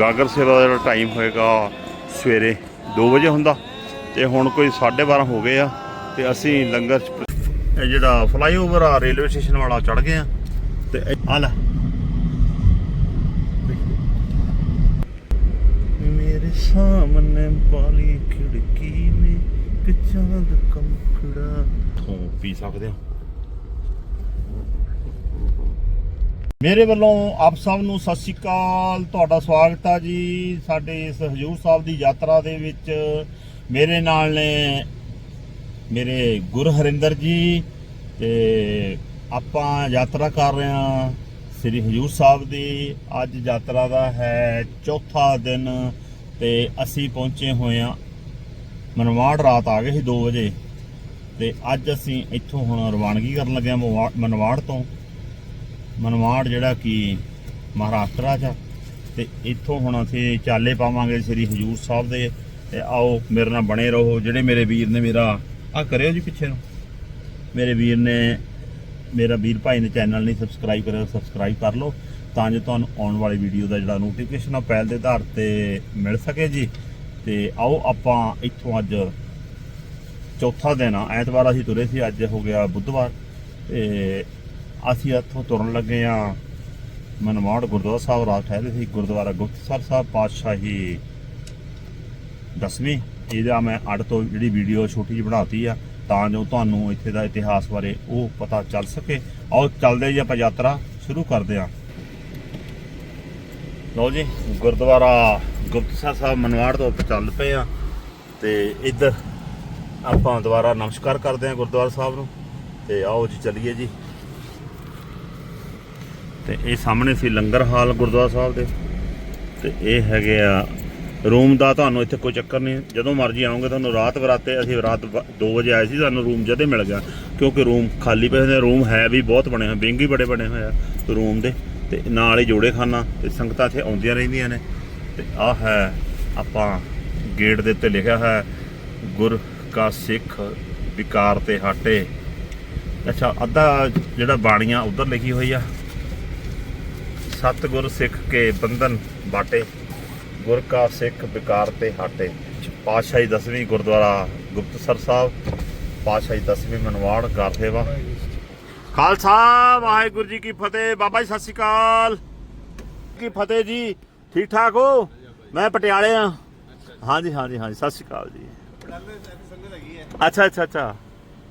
ਗਾਗਰ ਸੇਵਾ ਦਾ ਜਿਹੜਾ ਟਾਈਮ ਹੋਏਗਾ ਸਵੇਰੇ 2 ਵਜੇ ਹੁੰਦਾ ਤੇ ਹੁਣ ਕੋਈ 12:30 ਹੋ ਗਏ ਆ ਤੇ ਅਸੀਂ ਲੰਗਰ ਇਹ ਜਿਹੜਾ ਫਲਾਈਓਵਰ ਆ ਰੇਲਵੇ ਸਟੇਸ਼ਨ ਵਾਲਾ ਚੜ ਗਏ ਆ ਤੇ ਆ ਲੈ। ਮੇਰੇ ਸਾਹਮਣੇ ਵਾਲੀ ਖਿੜਕੀ ਨੇ ਇੱਕ ਚਾਂਦ ਕੰਕੜਾ ਤੋਂ ਪੀ ਸਕਦੇ ਆ ਮੇਰੇ ਵੱਲੋਂ ਆਪ ਸਭ ਨੂੰ ਸਤਿ ਸ਼੍ਰੀ ਅਕਾਲ, ਤੁਹਾਡਾ ਸਵਾਗਤ ਆ ਜੀ। ਸਾਡੇ ਇਸ ਹਜੂਰ ਸਾਹਿਬ ਦੀ ਯਾਤਰਾ ਦੇ ਵਿੱਚ ਮੇਰੇ ਨਾਲ ਨੇ ਮੇਰੇ ਗੁਰ ਹਰਿੰਦਰ ਜੀ ਤੇ ਆਪਾਂ ਯਾਤਰਾ ਕਰ ਰਹੇ ਹਾਂ ਸ੍ਰੀ ਹਜੂਰ ਸਾਹਿਬ ਦੀ। ਅੱਜ ਯਾਤਰਾ ਦਾ ਹੈ ਚੌਥਾ ਦਿਨ ਤੇ ਅਸੀਂ ਪਹੁੰਚੇ ਹੋਏ ਹਾਂ। ਮਨਵਾੜ ਰਾਤ ਆ ਗਏ ਸੀ 2 ਵਜੇ ਤੇ ਅੱਜ ਅਸੀਂ ਇੱਥੋਂ ਹੁਣ ਰਵਾਨਗੀ ਕਰਨ ਲੱਗੇ ਹਾਂ ਮਵਾ- ਮਨਵਾੜ ਤੋਂ। ਮਨਵਾੜ ਜਿਹੜਾ ਕਿ ਮਹਾਰਾਸ਼ਟਰਾ 'ਚ ਆ। ਤੇ ਇੱਥੋਂ ਹੁਣ ਅਸੀਂ ਚਾਲੇ ਪਾਵਾਂਗੇ ਸ੍ਰੀ ਹਜੂਰ ਸਾਹਿਬ ਦੇ। ਤੇ ਆਓ ਮੇਰੇ ਨਾਲ ਬਣੇ ਰਹੋ। ਜਿਹੜੇ ਮੇਰੇ ਵੀਰ ਨੇ ਮੇਰਾ ਆ ਕਰਿਓ ਜੀ ਪਿੱਛੇ ਨੂੰ। ਮੇਰੇ ਵੀਰ ਨੇ, ਮੇਰਾ ਵੀਰ ਭਾਈ ਨੇ ਚੈਨਲ ਨਹੀਂ ਸਬਸਕ੍ਰਾਈਬ ਕਰਿਆ ਸਬਸਕ੍ਰਾਈਬ ਕਰ ਲਓ। ਤਾਂ ਜੋ ਤੁਹਾਨੂੰ ਆਉਣ ਵਾਲੀ ਵੀਡੀਓ ਦਾ ਜਿਹੜਾ ਨੋਟੀਫਿਕੇਸ਼ਨ ਆ ਪਹਿਲ ਦੇ ਆਧਾਰ ਤੇ ਮਿਲ ਸਕੇ ਜੀ। ਤੇ ਆਓ ਆਪਾਂ ਇੱਥੋਂ ਅੱਜ ਚੌਥਾ ਦਿਨ ਆ। ਐਤਵਾਰ ਅਸੀਂ ਤੁਰੇ ਸੀ, ਅੱਜ ਹੋ ਗਿਆ ਬੁੱਧਵਾਰ। ਤੇ ਅਸੀਂ ਇੱਥੋਂ ਤੁਰਨ ਲੱਗੇ ਆ ਮਨਵਾੜ ਗੁਰਦੁਆਰਾ ਸਾਹਿਬ ਰਾਤ ਠਹਿਰੇ ਸੀ। ਗੁਰਦੁਆਰਾ ਗੁਪਤਸਰ ਸਾਹਿਬ ਪਾਤਸ਼ਾਹੀ ਦਸਵੀਂ। ਇਹਦਾ ਮੈਂ ਅੱਡ ਤੋਂ ਜਿਹੜੀ ਵੀਡੀਓ ਛੋਟੀ ਜਿਹੀ ਬਣਾਤੀ ਆ, ਤਾਂ ਜੋ ਤੁਹਾਨੂੰ ਇੱਥੇ ਦਾ ਇਤਿਹਾਸ ਬਾਰੇ ਉਹ ਪਤਾ ਚੱਲ ਸਕੇ। ਆਓ ਚੱਲਦੇ ਜੀ ਆਪਾਂ ਯਾਤਰਾ ਸ਼ੁਰੂ ਕਰਦੇ ਆ ਲਓ ਜੀ, ਗੁਰਦੁਆਰਾ ਗੁਪਤਸਰ ਸਾਹਿਬ ਮਨਵਾੜ ਤੋਂ ਆਪਾਂ ਚੱਲ ਪਏ ਆ ਤੇ ਇੱਧਰ ਆਪਾਂ ਦੁਬਾਰਾ ਨਮਸਕਾਰ ਕਰਦੇ ਆ ਗੁਰਦੁਆਰਾ ਸਾਹਿਬ ਨੂੰ। ਤੇ ਆਓ ਜੀ, ਚੱਲੀਏ ਜੀ। ਤੇ ਇਹ ਸਾਹਮਣੇ ਸੀ ਲੰਗਰ ਹਾਲ ਗੁਰਦੁਆਰਾ ਸਾਹਿਬ ਦੇ। ਤੇ ਇਹ ਹੈਗੇ ਆ ਰੂਮ ਦਾ ਤੁਹਾਨੂੰ ਇੱਥੇ ਕੋਈ ਚੱਕਰ ਨਹੀਂ। ਜਦੋਂ ਮਰਜ਼ੀ ਆਉਂਗੇ ਤੁਹਾਨੂੰ ਰਾਤ ਬਰਾਤੇ ਅਸੀਂ ਰਾਤ 2 ਵਜੇ ਆਏ ਸੀ, ਸਾਨੂੰ ਰੂਮ ਜਦੇ ਮਿਲ ਗਿਆ। ਕਿਉਂਕਿ ਰੂਮ ਖਾਲੀ ਪਏ ਨੇ, ਰੂਮ ਹੈ ਵੀ ਬਹੁਤ ਬਣੇ ਹੋਏ, ਵਿੰਗ ਹੀ ਬੜੇ ਬਣੇ ਹੋਏ ਆ ਰੂਮ ਦੇ। ਤੇ ਨਾਲ ਹੀ ਜੋੜੇ ਖਾਨਾ ਤੇ ਸੰਗਤਾਂ ਇੱਥੇ ਆਉਂਦੀਆਂ ਰਹਿੰਦੀਆਂ ਨੇ। ਤੇ ਆਹ ਹੈ ਆਪਾਂ ਗੇਟ ਦੇ ਉੱਤੇ ਲਿਖਿਆ ਹੈ, ਗੁਰ ਕਾ ਸਿੱਖ ਵਿਕਾਰ ਤੇ ਹਾਟੇ। ਅੱਛਾ, ਅੱਧਾ ਜਿਹੜਾ ਬਾਣੀਆਂ ਉਧਰ ਲਿਖੀ ਹੋਈ ਆ। ਸਤਿਗੁਰ ਸਿੱਖ ਕੇ ਬੰਧਨ ਬਾਟੇ ਗੁਰ ਕਾ ਸਿੱਖ ਵਿਕਾਰ ਤੇ ਹਟੇ। ਪਾਤਸ਼ਾਹੀ ਦਸਵੀਂ ਗੁਰਦੁਆਰਾ ਗੁਪਤਸਰ ਸਾਹਿਬ ਪਾਤਸ਼ਾਹੀ ਦਸਵੀਂ ਮਨਵਾੜ ਗਰ ਸੇਵਾ ਖਾਲਸਾ ਵਾਹਿਗੁਰੂ ਜੀ ਕੀ ਫਤਿਹ। ਬਾਬਾ ਜੀ ਸਤਿ ਸ਼੍ਰੀ ਅਕਾਲ। ਕੀ ਫਤਿਹ ਜੀ? ਠੀਕ ਠਾਕ ਹੋ? ਮੈਂ ਪਟਿਆਲੇ ਆ। ਹਾਂਜੀ ਹਾਂਜੀ ਹਾਂਜੀ ਸਤਿ ਸ਼੍ਰੀ ਅਕਾਲ ਜੀ। ਅੱਛਾ ਅੱਛਾ ਅੱਛਾ।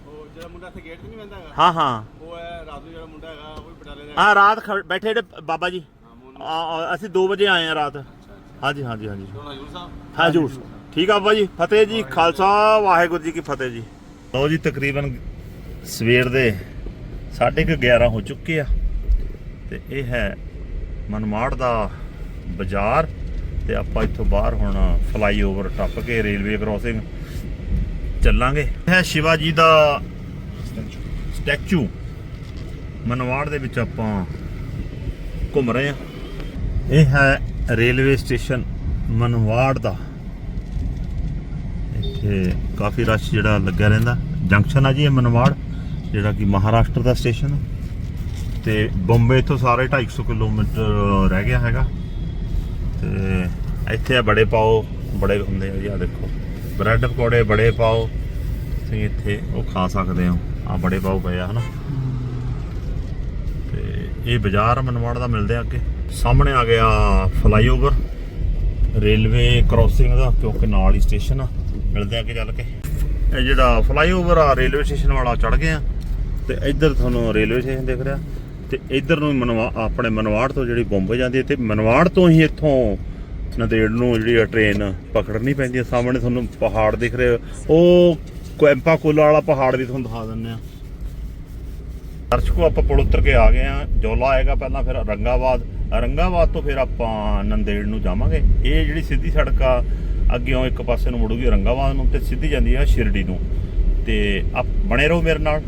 ਉਹ ਜਿਹੜਾ ਮੁੰਡਾ ਇੱਥੇ ਗੇਟ ਤੇ ਨਹੀਂ ਬੰਦਾ ਹੈਗਾ? ਹਾਂ ਹਾਂ। ਉਹ ਹੈ ਨੂੰ ਜਿਹੜਾ ਮੁੰਡਾ ਹੈਗਾ ਉਹ ਵੀ ਰਾਤ ਖ ਬੈਠੇ ਜਿਹੜੇ ਬਾਬਾ ਜੀ। ਆ, ਆ, ਅਸੀਂ 2 ਵਜੇ ਆਏ ਆ ਰਾਤ। ਹਾਂਜੀ ਹਾਂਜੀ ਹਾਂਜੀ। ਹਾਂ ਜੂਰ ਠੀਕ ਆ ਬਾਬਾ ਜੀ ਫਤਿਹ ਜੀ ਖਾਲਸਾ ਵਾਹਿਗੁਰੂ ਜੀ ਕੀ ਫਤਿਹ ਜੀ। ਲਓ ਜੀ ਤਕਰੀਬਨ ਸਵੇਰ ਦੇ 11:30 ਹੋ ਚੁੱਕੇ ਆ। ਤੇ ਇਹ ਹੈ ਮਨਮਾੜ ਦਾ ਬਾਜ਼ਾਰ। ਤੇ ਆਪਾਂ ਇੱਥੋਂ ਬਾਹਰ ਹੁਣ ਫਲਾਈਓਵਰ ਟੱਪ ਕੇ ਰੇਲਵੇ ਕ੍ਰੋਸਿੰਗ ਚੱਲਾਂਗੇ। ਇਹ ਹੈ ਸ਼ਿਵਾ ਜੀ ਦਾ ਸਟੈਚੂ। ਮਨਵਾੜ ਦੇ ਵਿੱਚ ਆਪਾਂ ਘੁੰਮ ਰਹੇ ਹਾਂ। ਇਹ ਹੈ ਰੇਲਵੇ ਸਟੇਸ਼ਨ ਮਨਵਾੜ ਦਾ। ਇੱਥੇ ਕਾਫੀ ਰਸ਼ ਜਿਹੜਾ ਲੱਗਿਆ ਰਹਿੰਦਾ। ਜੰਕਸ਼ਨ ਆ ਜੀ ਇਹ ਮਨਵਾੜ, ਜਿਹੜਾ ਕਿ ਮਹਾਰਾਸ਼ਟਰ ਦਾ ਸਟੇਸ਼ਨ ਆ। ਤੇ ਬੰਬੇ ਤੋਂ ਸਾਰੇ 250 ਕਿਲੋਮੀਟਰ ਰਹਿ ਗਿਆ ਹੈਗਾ। ਤੇ ਇੱਥੇ ਆ ਬੜੇ ਪਾਓ, ਬੜੇ ਹੁੰਦੇ ਆ ਜੀ ਆ ਦੇਖੋ। ਬ੍ਰੈਡ ਪਕੌੜੇ ਬੜੇ ਪਾਓ। ਤੁਸੀਂ ਇੱਥੇ ਉਹ ਖਾ ਸਕਦੇ ਹੋ। ਆ ਬੜੇ ਪਾਓ ਪਏ ਆ, ਹਨਾ? ਤੇ ਇਹ ਬਾਜ਼ਾਰ ਮਨਵਾੜ ਦਾ ਮਿਲਦੇ ਆ ਅੱਗੇ। ਸਾਹਮਣੇ ਆ ਗਿਆ ਫਲਾਈਓਵਰ, ਰੇਲਵੇ ਕ੍ਰੋਸਿੰਗ ਦਾ ਕਿਉਂਕਿ ਨਾਲ ਹੀ ਸਟੇਸ਼ਨ ਆ। ਮਿਲਦੇ ਆ ਅੱਗੇ ਚੱਲ ਕੇ। ਇਹ ਜਿਹੜਾ ਫਲਾਈਓਵਰ ਆ, ਰੇਲਵੇ ਸਟੇਸ਼ਨ ਵਾਲਾ ਚੜ ਗਏ ਆ ਤੇ ਇੱਧਰ ਤੁਹਾਨੂੰ ਰੇਲਵੇ ਸਟੇਸ਼ਨ ਦਿਖ ਰਿਹਾ। ਤੇ ਇੱਧਰ ਨੂੰ ਮਨਵਾ, ਆਪਣੇ ਮਨਵਾੜ ਤੋਂ ਜਿਹੜੀ ਬੰਬੇ ਜਾਂਦੀ ਹੈ, ਤੇ ਮਨਵਾੜ ਤੋਂ ਹੀ ਇੱਥੋਂ ਨਦੇੜ ਨੂੰ ਜਿਹੜੀ ਆ ਟ੍ਰੇਨ ਪਕੜਨੀ ਪੈਂਦੀ ਹੈ। ਸਾਹਮਣੇ ਤੁਹਾਨੂੰ ਪਹਾੜ ਦਿਖ ਰਹੇ। ਉਹ ਕੋੈਂਪਾ ਕੋਲਾ ਵਾਲਾ ਪਹਾੜ ਵੀ ਤੁਹਾਨੂੰ ਦਿਖਾ ਦਿੰਦੇ ਆ ਦਰਸ਼ਕੋ, ਆਪਾਂ ਪੁਲ ਉਤਰ ਕੇ ਆ ਗਏ ਆ ਜੋਲਾ ਆਏਗਾ ਪਹਿਲਾਂ ਫਿਰ ਰੰਗਾਬਾਦ। ਰੰਗਾਬਾਦ ਤੋਂ ਫਿਰ ਆਪਾਂ ਨੰਦੇੜ ਨੂੰ ਜਾਵਾਂਗੇ। ਇਹ ਜਿਹੜੀ ਸਿੱਧੀ ਸੜਕ ਆ, ਅੱਗੇੋਂ ਇੱਕ ਪਾਸੇ ਨੂੰ ਮੁੜੂਗੀ ਰੰਗਾਬਾਦ ਨੂੰ ਤੇ ਸਿੱਧੀ ਜਾਂਦੀ ਆ ਸ਼ਿਰਡੀ ਨੂੰ। ਤੇ ਆਪ ਬਣੇ ਰਹੋ ਮੇਰੇ ਨਾਲ।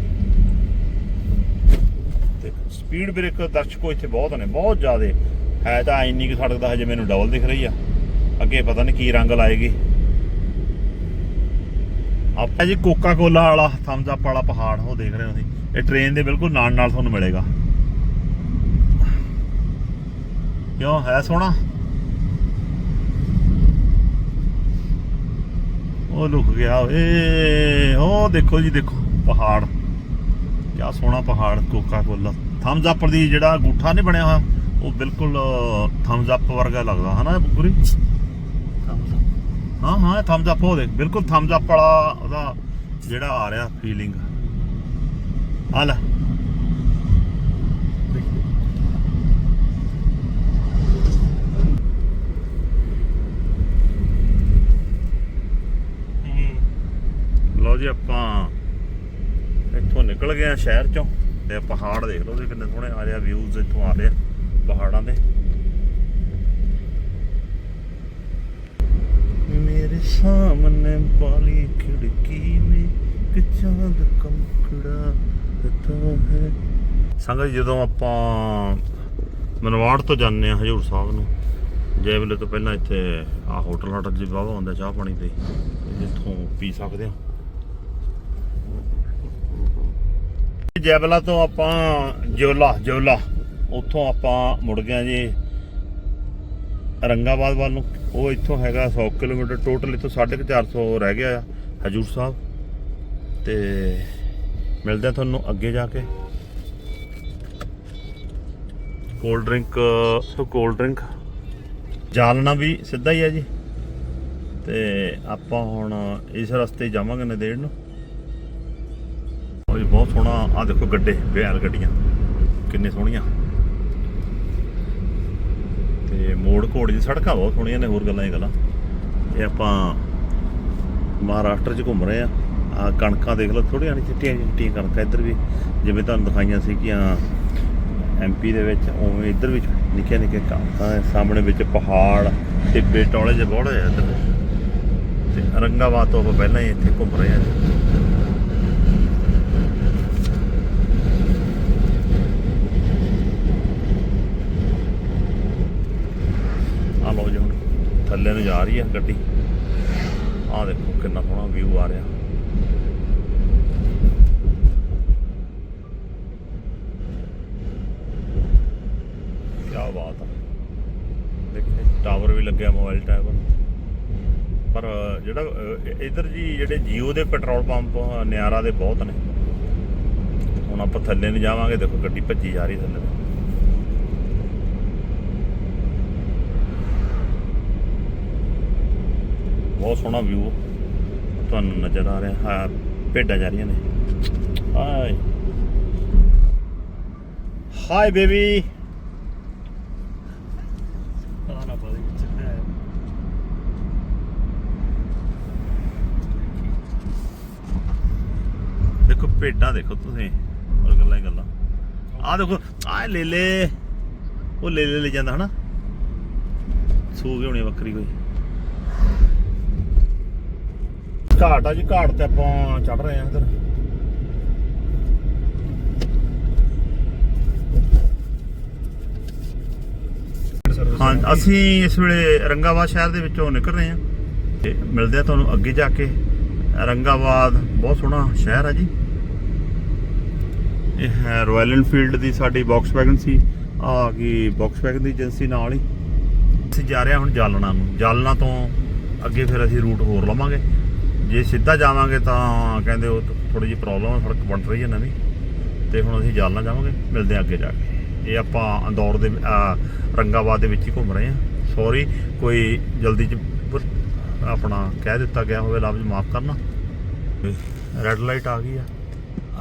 ਤੇ ਸਪੀਡ ਬ੍ਰੇਕ ਦਰਸ਼ਕੋ ਇੱਥੇ ਬਹੁਤ ਨੇ, ਬਹੁਤ ਜ਼ਿਆਦੇ। ਹੈ ਤਾਂ ਇੰਨੀ ਕਿ ਸੜਕ ਦਾ ਹਜੇ ਮੈਨੂੰ ਡਬਲ ਦਿਖ ਰਹੀ ਆ। ਅੱਗੇ ਪਤਾ ਨਹੀਂ ਕੀ ਰੰਗ ਲਾਏਗੀ। ਆਪਾਂ ਜੀ ਕੋਕਾ ਕੋਲਾ ਵਾਲਾ ਥੰਬਸ ਅਪ ਵਾਲਾ ਪਹਾੜ, ਉਹ ਦੇਖ ਰਹੇ ਹੋ ਤੁਸੀਂ। ਇਹ ਟ੍ਰੇਨ ਦੇ ਬਿਲਕੁਲ ਨਾਲ ਨਾਲ ਤੁਹਾਨੂੰ ਮਿਲੇਗਾ। ਕਿਉਂ? ਹੈ ਸੋਹਣਾ? ਉਹ ਲੁਕ ਗਿਆ ਓਏ। ਉਹ ਦੇਖੋ ਜੀ ਦੇਖੋ। ਪਹਾੜ। ਕਿਆ ਸੋਹਣਾ ਪਹਾੜ ਕੋਕਾ ਕੋਲਾ ਥੰਬਸ ਅਪ ਦੀ ਜਿਹੜਾ ਅੰਗੂਠਾ ਨਹੀਂ ਬਣਿਆ ਹੋਇਆ ਉਹ ਬਿਲਕੁਲ ਥੰਬਸ ਅਪ ਵਰਗਾ ਲੱਗਦਾ ਹਨਾ ਪੂਰੀ ਹਾਂ ਹਾਂ ਥੰਬਸ ਅਪ ਹੋ ਦੇ ਬਿਲਕੁਲ ਥੰਬਸ ਅਪ ਵਾਲਾ ਉਹਦਾ ਜਿਹੜਾ ਆ ਰਿਹਾ ਫੀਲਿੰਗ ਆ ਲੈ ਲਓ ਜੀ ਆਪਾਂ ਇੱਥੋਂ ਨਿਕਲ ਗਏ ਆ ਸ਼ਹਿਰ ਚੋਂ ਤੇ ਪਹਾੜ ਦੇਖ ਲਓ ਜੀ ਕਿੰਨੇ ਸੋਹਣੇ ਆ ਰਿਹਾ ਵਿਊਜ਼ ਇੱਥੋਂ ਆ ਰਿਹਾ ਪਹਾੜਾਂ ਦੇ। ਮੇਰੇ ਸਾਹਮਣੇ ਵਾਲੀ ਖਿੜਕੀ ਮੇ ਕਿ ਚਾਂਦ ਕੰਕੜਾ ਰਤਾ ਹੈ। ਸੰਗਤ ਜੀ, ਜਦੋਂ ਆਪਾਂ ਮਨਵਾੜ ਤੋਂ ਜਾਂਦੇ ਆ ਹਜੂਰ ਸਾਹਿਬ ਨੂੰ ਜੈ ਵੇਲੇ ਤੋਂ ਪਹਿਲਾਂ ਇੱਥੇ ਆ ਹੋਟਲ ਹਟਲ ਜੀ ਵਾਹਵਾ ਹੁੰਦਾ ਚਾਹ ਪਾਣੀ ਤੇ ਇੱਥੋਂ ਪੀ ਸਕਦੇ ਆ ਜੈਬਲਾ ਤੋਂ ਆਪਾਂ ਜੋਲਾ ਜੋਲਾ ਉੱਥੋਂ ਆਪਾਂ ਮੁੜ ਗਏ ਜੀ ਰੰਗਾਬਾਦ ਵੱਲ ਨੂੰ। ਉਹ ਇੱਥੋਂ ਹੈਗਾ 100 ਕਿਲੋਮੀਟਰ ਟੋਟਲ ਇੱਥੋਂ 450 ਰਹਿ ਗਿਆ ਹਜੂਰ ਸਾਹਿਬ। ਤੇ ਮਿਲਦੇ ਆ ਤੁਹਾਨੂੰ ਅੱਗੇ ਜਾ ਕੇ। ਕੋਲਡ ਡਰਿੰਕ ਸੋ ਕੋਲਡ ਡਰਿੰਕ ਜਾਲਣਾ ਵੀ ਸਿੱਧਾ ਹੀ ਹੈ ਜੀ। ਤੇ ਆਪਾਂ ਹੁਣ ਇਸ ਰਸਤੇ ਜਾਵਾਂਗੇ ਨਦੇੜ ਨੂੰ। ਜੀ ਬਹੁਤ ਸੋਹਣਾ ਆ ਦੇਖੋ ਗੱਡੇ ਬੈਲ ਗੱਡੀਆਂ। ਕਿੰਨੇ ਸੋਹਣੀਆਂ। ਤੇ ਮੋੜ ਘੋੜ ਦੀ ਸੜਕਾਂ ਬਹੁਤ ਸੋਹਣੀਆਂ ਨੇ ਹੋਰ ਗੱਲਾਂ ਹੀ ਗੱਲਾਂ। ਇਹ ਆਪਾਂ ਮਹਾਰਾਸ਼ਟਰ 'ਚ ਘੁੰਮ ਰਹੇ ਆ ਆ ਕਣਕਾਂ ਦੇਖ ਲਓ ਥੋੜੀਆਂ ਜਿਹੀਆਂ ਚਿੱਟੀਆਂ ਚਿੱਟੀਆਂ ਕਣਕਾਂ ਇੱਧਰ ਵੀ, ਜਿਵੇਂ ਤੁਹਾਨੂੰ ਦਿਖਾਈਆਂ ਸੀ ਕਿ ਐਮਪੀ ਦੇ ਵਿੱਚ ਉਵੇਂ ਇੱਧਰ ਵੀ ਨਿੱਕੇ ਨਿੱਕੇ ਕਣਕਾਂ ਸਾਹਮਣੇ ਵਿੱਚ ਪਹਾੜ, ਟਿੱਬੇ, ਟੋਲੇ ਜਿਹੇ ਬਹੁਤ ਆ ਇੱਧਰ। ਤੇ ਰੰਗਾਬਾਦ ਤੋਂ ਆਪਾਂ ਪਹਿਲਾਂ ਹੀ ਇੱਥੇ ਘੁੰਮ ਰਹੇ ਹਾਂ। ਜੀ ਆ ਜੀ ਹੁਣ, ਥੱਲੇ ਨੂੰ ਜਾ ਰਹੀ ਆ ਗੱਡੀ। ਆਹ ਦੇਖੋ ਕਿੰਨਾ ਸੋਹਣਾ ਵਿਊ ਆ ਰਿਹਾ ਕੀ ਬਾਤ ਆ ਦੇਖੇ ਟਾਵਰ ਵੀ ਲੱਗਿਆ ਮੋਬਾਈਲ ਟਾਵਰ ਪਰ ਜਿਹੜਾ ਅਹ, ਇੱਧਰ ਜੀ ਜਿਹੜੇ ਜੀਓ ਦੇ ਪੈਟਰੋਲ ਪੰਪ ਨਿਆਰਾ ਦੇ ਬਹੁਤ ਨੇ। ਹੁਣ ਆਪਾਂ ਥੱਲੇ ਨੂੰ ਜਾਵਾਂਗੇ ਦੇਖੋ ਗੱਡੀ ਭੱਜੀ ਜਾ ਰਹੀ ਥੱਲੇ। ਨੂੰ ਬਹੁਤ ਸੋਹਣਾ ਵਿਊ ਤੁਹਾਨੂੰ ਨਜ਼ਰ ਆ ਰਿਹਾ ਹਾਂ ਭੇਡਾਂ ਜਾ ਰਹੀਆਂ ਨੇ। ਹਾਏ। ਹਾਈ ਬੇਬੀ ਦੇਖੋ ਭੇਡਾਂ ਦੇਖੋ ਤੁਸੀਂ, ਹੋਰ ਗੱਲਾਂ ਹੀ ਗੱਲਾਂ। ਆਹ ਦੇਖੋ, ਆਹ ਲੇਲੇ ਉਹ ਲੇਲੇ ਲੈ ਜਾਂਦਾ ਹਨਾ। ਸੂ ਗਈ ਹੋਣੀ ਬੱਕਰੀ ਕੋਈ। ਘਾਟ ਆ ਜੀ, ਘਾਟ ਤੇ ਆਪਾਂ ਚੜ ਰਹੇ ਆ ਇਧਰ। ਹਾਂ, ਅਸੀਂ ਇਸ ਵੇਲੇ ਰੰਗਾਬਾਦ ਸ਼ਹਿਰ ਦੇ ਵਿੱਚੋਂ ਨਿਕਲ ਰਹੇ ਹਾਂ ਤੇ ਮਿਲਦੇ ਆ ਤੁਹਾਨੂੰ ਅੱਗੇ ਜਾ ਕੇ। ਰੰਗਾਬਾਦ ਬਹੁਤ ਸੋਹਣਾ ਸ਼ਹਿਰ ਆ ਜੀ। ਇਹ ਹੈ ਰਾਇਲ ਇਨਫੀਲਡ ਦੀ ਸਾਡੀ ਬਾਕਸ ਵੈਗਨ ਸੀ। ਆ ਗਈ ਬਾਕਸ ਵੈਗਨ ਦੀ ਏਜੰਸੀ ਨਾਲ ਹੀ। ਅਸੀਂ ਜਾ ਰਹੇ ਹਾਂ ਹੁਣ ਜਾਲਣਾ ਨੂੰ। ਜਾਲਣਾ ਤੋਂ ਅੱਗੇ ਫਿਰ ਅਸੀਂ ਰੂਟ ਹੋਰ ਲਵਾਂਗੇ। ਜੇ ਸਿੱਧਾ ਜਾਵਾਂਗੇ ਤਾਂ ਕਹਿੰਦੇ ਉਹ ਥੋੜੀ ਜਿਹੀ ਪ੍ਰੋਬਲਮ ਹੈ ਸੜਕ ਬਣ ਰਹੀ ਹੈ ਨਵੀਂ। ਤੇ ਹੁਣ ਅਸੀਂ ਜਾਲਣਾ ਜਾਵਾਂਗੇ। ਮਿਲਦੇ ਹਾਂ ਅੱਗੇ ਜਾ ਕੇ। ਇਹ ਆਪਾਂ ਅੰਦੌਰ ਦੇ ਅਹ, ਰੰਗਾਬਾਦ ਦੇ ਵਿੱਚ ਹੀ ਘੁੰਮ ਰਹੇ ਹਾਂ। ਸੌਰੀ ਕੋਈ ਜਲਦੀ ਚ ਆਪਣਾ ਕਹਿ ਦਿੱਤਾ ਗਿਆ ਹੋਵੇ ਲਫ਼ਜ਼ ਮਾਫ ਕਰਨਾ। ਰੈੱਡ ਲਾਈਟ ਆ ਗਈ ਆ।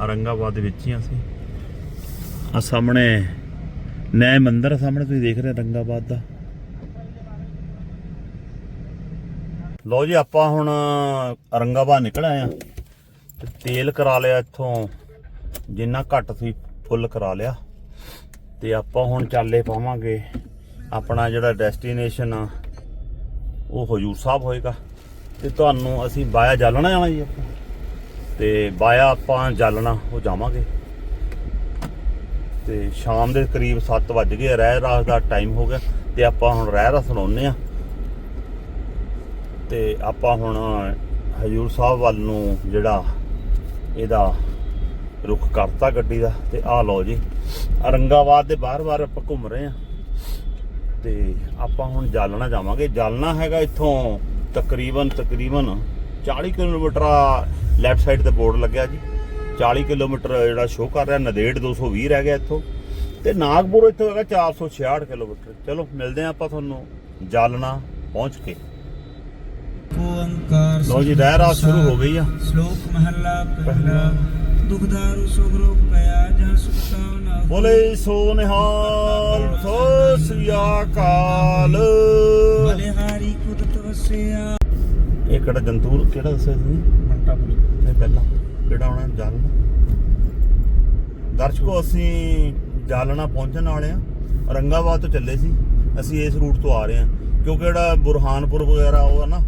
ਔਰੰਗਾਬਾਦ ਦੇ ਵਿੱਚ ਹੀ ਹਾਂ ਅਸੀਂ। ਆ ਸਾਹਮਣੇ ਨੈ ਮੰਦਿਰ ਸਾਹਮਣੇ, ਤੁਸੀਂ ਦੇਖ ਰਹੇ ਔਰੰਗਾਬਾਦ ਦਾ। ਲੋ ਜੀ, ਆਪਾਂ ਹੁਣ ਔਰੰਗਾਬਾਦ ਨਿਕਲ ਆਏ ਆ ਤੇ ਤੇਲ ਕਰਾ ਲਿਆ ਇੱਥੋਂ। ਜਿੰਨਾ ਘੱਟ ਸੀ, ਫੁੱਲ ਕਰਾ ਲਿਆ। ਤੇ ਆਪਾਂ ਹੁਣ ਚਾਲੇ ਪਾਵਾਂਗੇ। ਆਪਣਾ ਜਿਹੜਾ ਡੈਸਟੀਨੇਸ਼ਨ ਆ, ਉਹ ਹਜੂਰ ਸਾਹਿਬ ਹੋਏਗਾ। ਤੇ ਤੁਹਾਨੂੰ ਅਸੀਂ ਬਾਇਆ ਜਾਲਣਾ ਜਾਣਾ ਜੀ ਆਪਾਂ। ਤੇ ਬਾਇਆ ਆਪਾਂ ਜਾਲਣਾ, ਉਹ ਜਾਵਾਂਗੇ। ਤੇ ਸ਼ਾਮ ਦੇ ਕਰੀਬ 7 ਵੱਜ ਗਏ ਰਹਿ ਰਾਸ ਦਾ ਟਾਈਮ ਹੋ ਗਿਆ। ਤੇ ਆਪਾਂ ਹੁਣ ਰਹਿ ਰਸ ਸੁਣਾਉਨੇ ਆ। ਤੇ ਆਪਾਂ ਹੁਣ ਹਜੂਰ ਸਾਹਿਬ ਵੱਲ ਨੂੰ ਜਿਹੜਾ ਇਹਦਾ ਰੁਖ ਕਰਤਾ ਗੱਡੀ ਦਾ, ਤੇ ਆ ਲਓ ਜੀ, ਔਰੰਗਾਬਾਦ ਦੇ ਬਾਹਰ-ਬਾਹਰ ਆਪਾਂ ਘੁੰਮ ਰਹੇ ਆ। ਤੇ ਆਪਾਂ ਹੁਣ ਜਾਲਣਾ ਜਾਵਾਂਗੇ। ਜਾਲਣਾ ਹੈਗਾ ਇੱਥੋਂ ਤਕਰੀਬਨ ਤਕਰੀਬਨ 40 ਕਿਲੋਮੀਟਰ ਲੈਫਟ ਸਾਈਡ ਤੇ ਬੋਰਡ ਲੱਗਿਆ ਜੀ। 40 ਕਿਲੋਮੀਟਰ ਜਿਹੜਾ ਸ਼ੋਅ ਕਰ ਰਿਹਾ ਨਦੇੜ 220 ਰਹਿ ਗਿਆ ਇੱਥੋਂ। ਤੇ ਨਾਗਪੁਰ ਇੱਥੋਂ ਹੈਗਾ 466 ਕਿਲੋਮੀਟਰ। ਚਲੋ ਮਿਲਦੇ ਹਾਂ ਆਪਾਂ ਤੁਹਾਨੂੰ ਜਾਲਣਾ ਪਹੁੰਚ ਕੇ। ਓੰਕਾਰ ਲਓ ਜੀ ਰਹਿ ਰਾਤ ਸ਼ੁਰੂ ਹੋ ਗਈ ਆ। ਸ਼ਲੋਕ ਮਹੱਲਾ ਪਹਿਲਾ ਦੁਖਦਾਰੂ ਸੁਖ ਰੋਗ ਪਿਆ ਜਾਂ ਸੁਖਤਾ ਨਾ। ਬੋਲੇ ਸੋ ਨਿਹਾਲ ਸੋ ਸ੍ਰੀ ਅਕਾਲ। ਬਲਿਹਾਰੀ ਕੁਦਰਤ ਵਸਿਆ ਇਹ ਕਿਹੜਾ ਜੰਤੂਰ ਕਿਹੜਾ ਦੱਸਿਆ ਤੁਸੀਂ? ਮੰਟਾਪੁਰੀ ਇਹ ਪਹਿਲਾਂ ਕਿਹੜਾ ਆਉਣਾ ਜਾਲਣਾ? ਦਰਸ਼ਕੋ ਅਸੀਂ ਜਾਲਣਾ ਪਹੁੰਚਣ ਵਾਲੇ ਆ ਰੰਗਾਬਾਦ ਤੋਂ ਚੱਲੇ ਸੀ। ਅਸੀਂ ਇਸ ਰੂਟ ਤੋਂ ਆ ਰਹੇ ਆ ਕਿਉਂਕਿ ਜਿਹੜਾ ਬੁਰਹਾਨਪੁਰ ਵਗੈਰਾ ਉਹ ਆ ਨਾ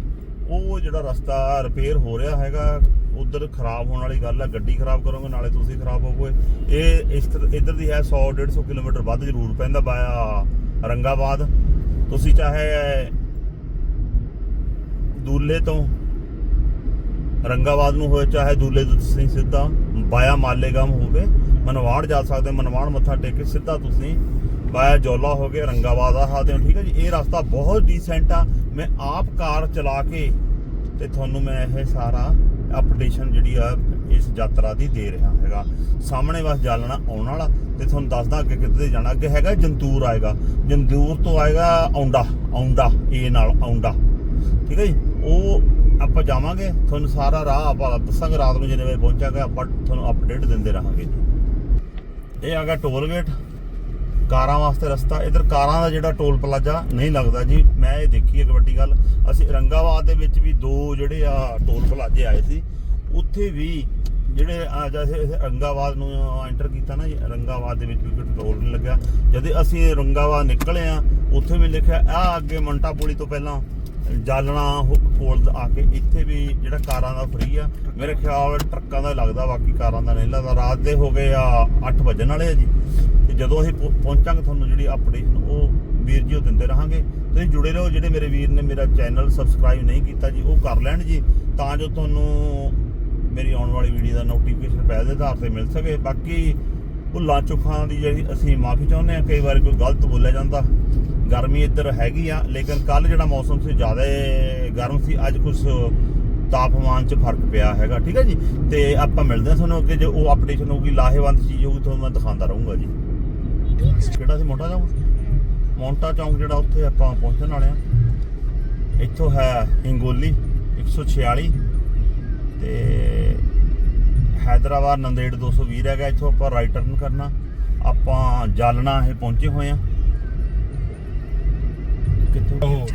ਉਹ ਜਿਹੜਾ ਰਸਤਾ ਰਿਪੇਅਰ ਹੋ ਰਿਹਾ ਹੈਗਾ ਉਧਰ ਖਰਾਬ ਹੋਣ ਵਾਲੀ ਗੱਲ ਆ। ਗੱਡੀ ਖਰਾਬ ਕਰੋਗੇ ਨਾਲੇ ਤੁਸੀਂ ਖਰਾਬ ਹੋਵੋਗੇ। ਇਹ ਇਸ ਇੱਧਰ ਦੀ ਹੈ 100 150 ਕਿਲੋਮੀਟਰ ਵੱਧ ਜ਼ਰੂਰ ਪੈਂਦਾ ਬਾਇਆ ਰੰਗਾਬਾਦ। ਤੁਸੀਂ ਚਾਹੇ ਦੂਲੇ ਤੋਂ ਰੰਗਾਬਾਦ ਨੂੰ ਹੋਏ ਚਾਹੇ ਦੂਲੇ ਤੋਂ ਤੁਸੀਂ ਸਿੱਧਾ ਬਾਇਆ ਮਾਲੇਗਾਮ ਹੋਵੇ ਮਨਵਾੜ ਜਾ ਸਕਦੇ ਹੋ, ਮਨਵਾੜ ਮੱਥਾ ਟੇਕ ਕੇ ਸਿੱਧਾ ਤੁਸੀਂ ਬਾਇਆ ਜੋਲਾ ਹੋ ਕੇ ਰੰਗਾਬਾਦ ਆ ਸਕਦੇ ਹੋ ਠੀਕ ਹੈ ਜੀ ਇਹ ਰਸਤਾ ਬਹੁਤ ਡੀਸੈਂਟ ਆ। ਮੈਂ ਆਪ ਕਾਰ ਚਲਾ ਕੇ ਤੇ ਤੁਹਾਨੂੰ ਮੈਂ ਇਹ ਸਾਰਾ ਅਪਡੇਸ਼ਨ ਜਿਹੜੀ ਆ ਇਸ ਯਾਤਰਾ ਦੀ ਦੇ ਰਿਹਾ ਹੈਗਾ। ਸਾਹਮਣੇ ਬਸ ਜਾਲਣਾ ਆਉਣ ਵਾਲਾ ਤੇ ਤੁਹਾਨੂੰ ਦੱਸਦਾ ਅੱਗੇ ਕਿੱਥੇ ਜਾਣਾ। ਅੱਗੇ ਹੈਗਾ ਜੰਤੂਰ ਆਏਗਾ। ਜੰਤੂਰ ਤੋਂ ਆਏਗਾ ਆਉਂਡਾ ਔਂਡਾ ਇਹ ਨਾਲ ਆਉਂਡਾ ਠੀਕ ਹੈ ਜੀ ਉਹ ਆਪਾਂ ਜਾਵਾਂਗੇ, ਤੁਹਾਨੂੰ ਸਾਰਾ ਰਾਹ ਆਪਾਂ ਦੱਸਾਂਗੇ, ਰਾਤ ਨੂੰ ਜਿੰਨੇ ਵਜੇ ਪਹੁੰਚਾਂਗੇ, ਆਪਾਂ ਤੁਹਾਨੂੰ ਅਪਡੇਟ ਦਿੰਦੇ ਰਹਾਂਗੇ ਜੀ। ਇਹ ਆ ਗਿਆ ਟੋਲ ਗੇਟ ਕਾਰਾਂ ਵਾਸਤੇ ਰਸਤਾ, ਇਧਰ ਕਾਰਾਂ ਦਾ ਜਿਹੜਾ ਟੋਲ ਪਲਾਜ਼ਾ ਨਹੀਂ ਲੱਗਦਾ ਜੀ, ਮੈਂ ਇਹ ਦੇਖੀ ਇੱਕ ਵੱਡੀ ਗੱਲ। ਅਸੀਂ ਰੰਗਾਬਾਦ ਦੇ ਵਿੱਚ ਵੀ ਦੋ ਜਿਹੜੇ ਆ ਟੋਲ ਪਲਾਜ਼ੇ ਆਏ ਸੀ, ਉੱਥੇ ਵੀ ਜਿਹੜੇ ਆ ਜੈਸੇ ਨੂੰ ਐਂਟਰ ਕੀਤਾ ਨਾ ਜੀ ਰੰਗਾਬਾਦ ਦੇ ਵਿੱਚ ਵੀ ਕੋਈ ਟੋਲ ਨਹੀਂ ਲੱਗਿਆ। ਜਦ ਅਸੀਂ ਰੰਗਾਬਾਦ ਨਿਕਲੇ ਆ, ਉੱਥੇ ਵੀ ਲਿਖਿਆ, ਆ ਅੱਗੇ ਮੰਟਾਪੁਲੀ ਤੋਂ ਪਹਿਲਾਂ ਜਾਲਣਾ ਹੋ- ਕੋਲ ਆ ਕੇ ਇੱਥੇ ਵੀ ਜਿਹੜਾ ਕਾਰਾਂ ਦਾ ਫ੍ਰੀ ਆ, ਮੇਰੇ ਖਿਆਲ ਟਰੱਕਾਂ ਦਾ ਲੱਗਦਾ, ਬਾਕੀ ਕਾਰਾਂ ਦਾ ਨਹੀਂ ਲੱਗਦਾ। ਰਾਤ ਦੇ ਹੋ ਗਏ ਆ 8 ਵਜਣ ਵਾਲੇ ਆ ਜੀ। ਤੇ ਜਦੋਂ ਅਸੀਂ ਪਹੁੰ- ਪਹੁੰਚਾਂਗੇ ਤੁਹਾਨੂੰ ਜਿਹੜੀ ਅਪਡੇਟ ਉਹ ਵੀਰ ਜੀ ਉਹ ਦਿੰਦੇ ਰਹਾਂਗੇ। ਤੁਸੀਂ ਜੁੜੇ ਰਹੋ, ਜਿਹੜੇ ਮੇਰੇ ਵੀਰ ਨੇ ਮੇਰਾ ਚੈਨਲ ਸਬਸਕ੍ਰਾਈਬ ਨਹੀਂ ਕੀਤਾ ਜੀ, ਉਹ ਕਰ ਲੈਣ ਜੀ, ਤਾਂ ਜੋ ਤੁਹਾਨੂੰ ਮੇਰੀ ਆਉਣ ਵਾਲੀ ਵੀਡੀਓ ਦਾ ਨੋਟੀਫਿਕੇਸ਼ਨ ਪਹਿਲ ਦੇ ਆਧਾਰ ਤੇ ਮਿਲ ਸਕੇ। ਬਾਕੀ ਭੁੱਲਾਂ ਚੁੱਕਾਂ ਦੀ ਜਿਹੜੀ ਅਸੀਂ ਮਾਫੀ ਚਾਹੁੰਦੇ ਆ ਕਈ ਵਾਰ ਕੋਈ ਗਲਤ ਬੋਲਿਆ ਜਾਂਦਾ। ਗਰਮੀ ਇੱਧਰ ਹੈਗੀ ਆ, ਲੇਕਿਨ ਕੱਲ ਜਿਹੜਾ ਮੌਸਮ ਸੀ, ਜ਼ਿਆਦਾ ਗਰਮ ਸੀ, ਅੱਜ ਕੁਝ ਤਾਪਮਾਨ 'ਚ ਫ਼ਰਕ ਪਿਆ ਹੈਗਾ, ਠੀਕ ਹੈ ਜੀ? ਤੇ ਆਪਾਂ ਮਿਲਦੇ ਹਾਂ ਤੁਹਾਨੂੰ ਅੱਗੇ, ਜੇ ਉਹ ਅਪਡੇਸ਼ਨ ਹੋਊਗੀ, ਲਾਹੇਵੰਦ ਚੀਜ਼ ਹੋਊਗੀ, ਤੁਹਾਨੂੰ ਮੈਂ ਦਿਖਾਉਂਦਾ ਰਹੂੰਗਾ ਜੀ। ਕਿਹੜਾ ਸੀ, ਮੋਟਾ ਚੌਂਕ? ਮੋਂਟਾ ਚੌਂਕ ਜਿਹੜਾ ਉੱਥੇ ਆਪਾਂ ਪਹੁੰਚਣ ਵਾਲੇ ਆ ਇੱਥੋਂ ਹੈ ਹਿੰਗੋਲੀ 146 ਤੇ ਹੈਦਰਾਬਾਦ ਨੰਦੇੜ 220 ਹੈਗਾ ਇੱਥੋਂ ਆਪਾਂ ਰਾਈਟ ਟਰਨ ਕਰਨਾ। ਆਪਾਂ ਜਾਲਨਾ ਇਹ ਪਹੁੰਚੇ ਹੋਏ ਆ ਕਿੱਥੋਂ?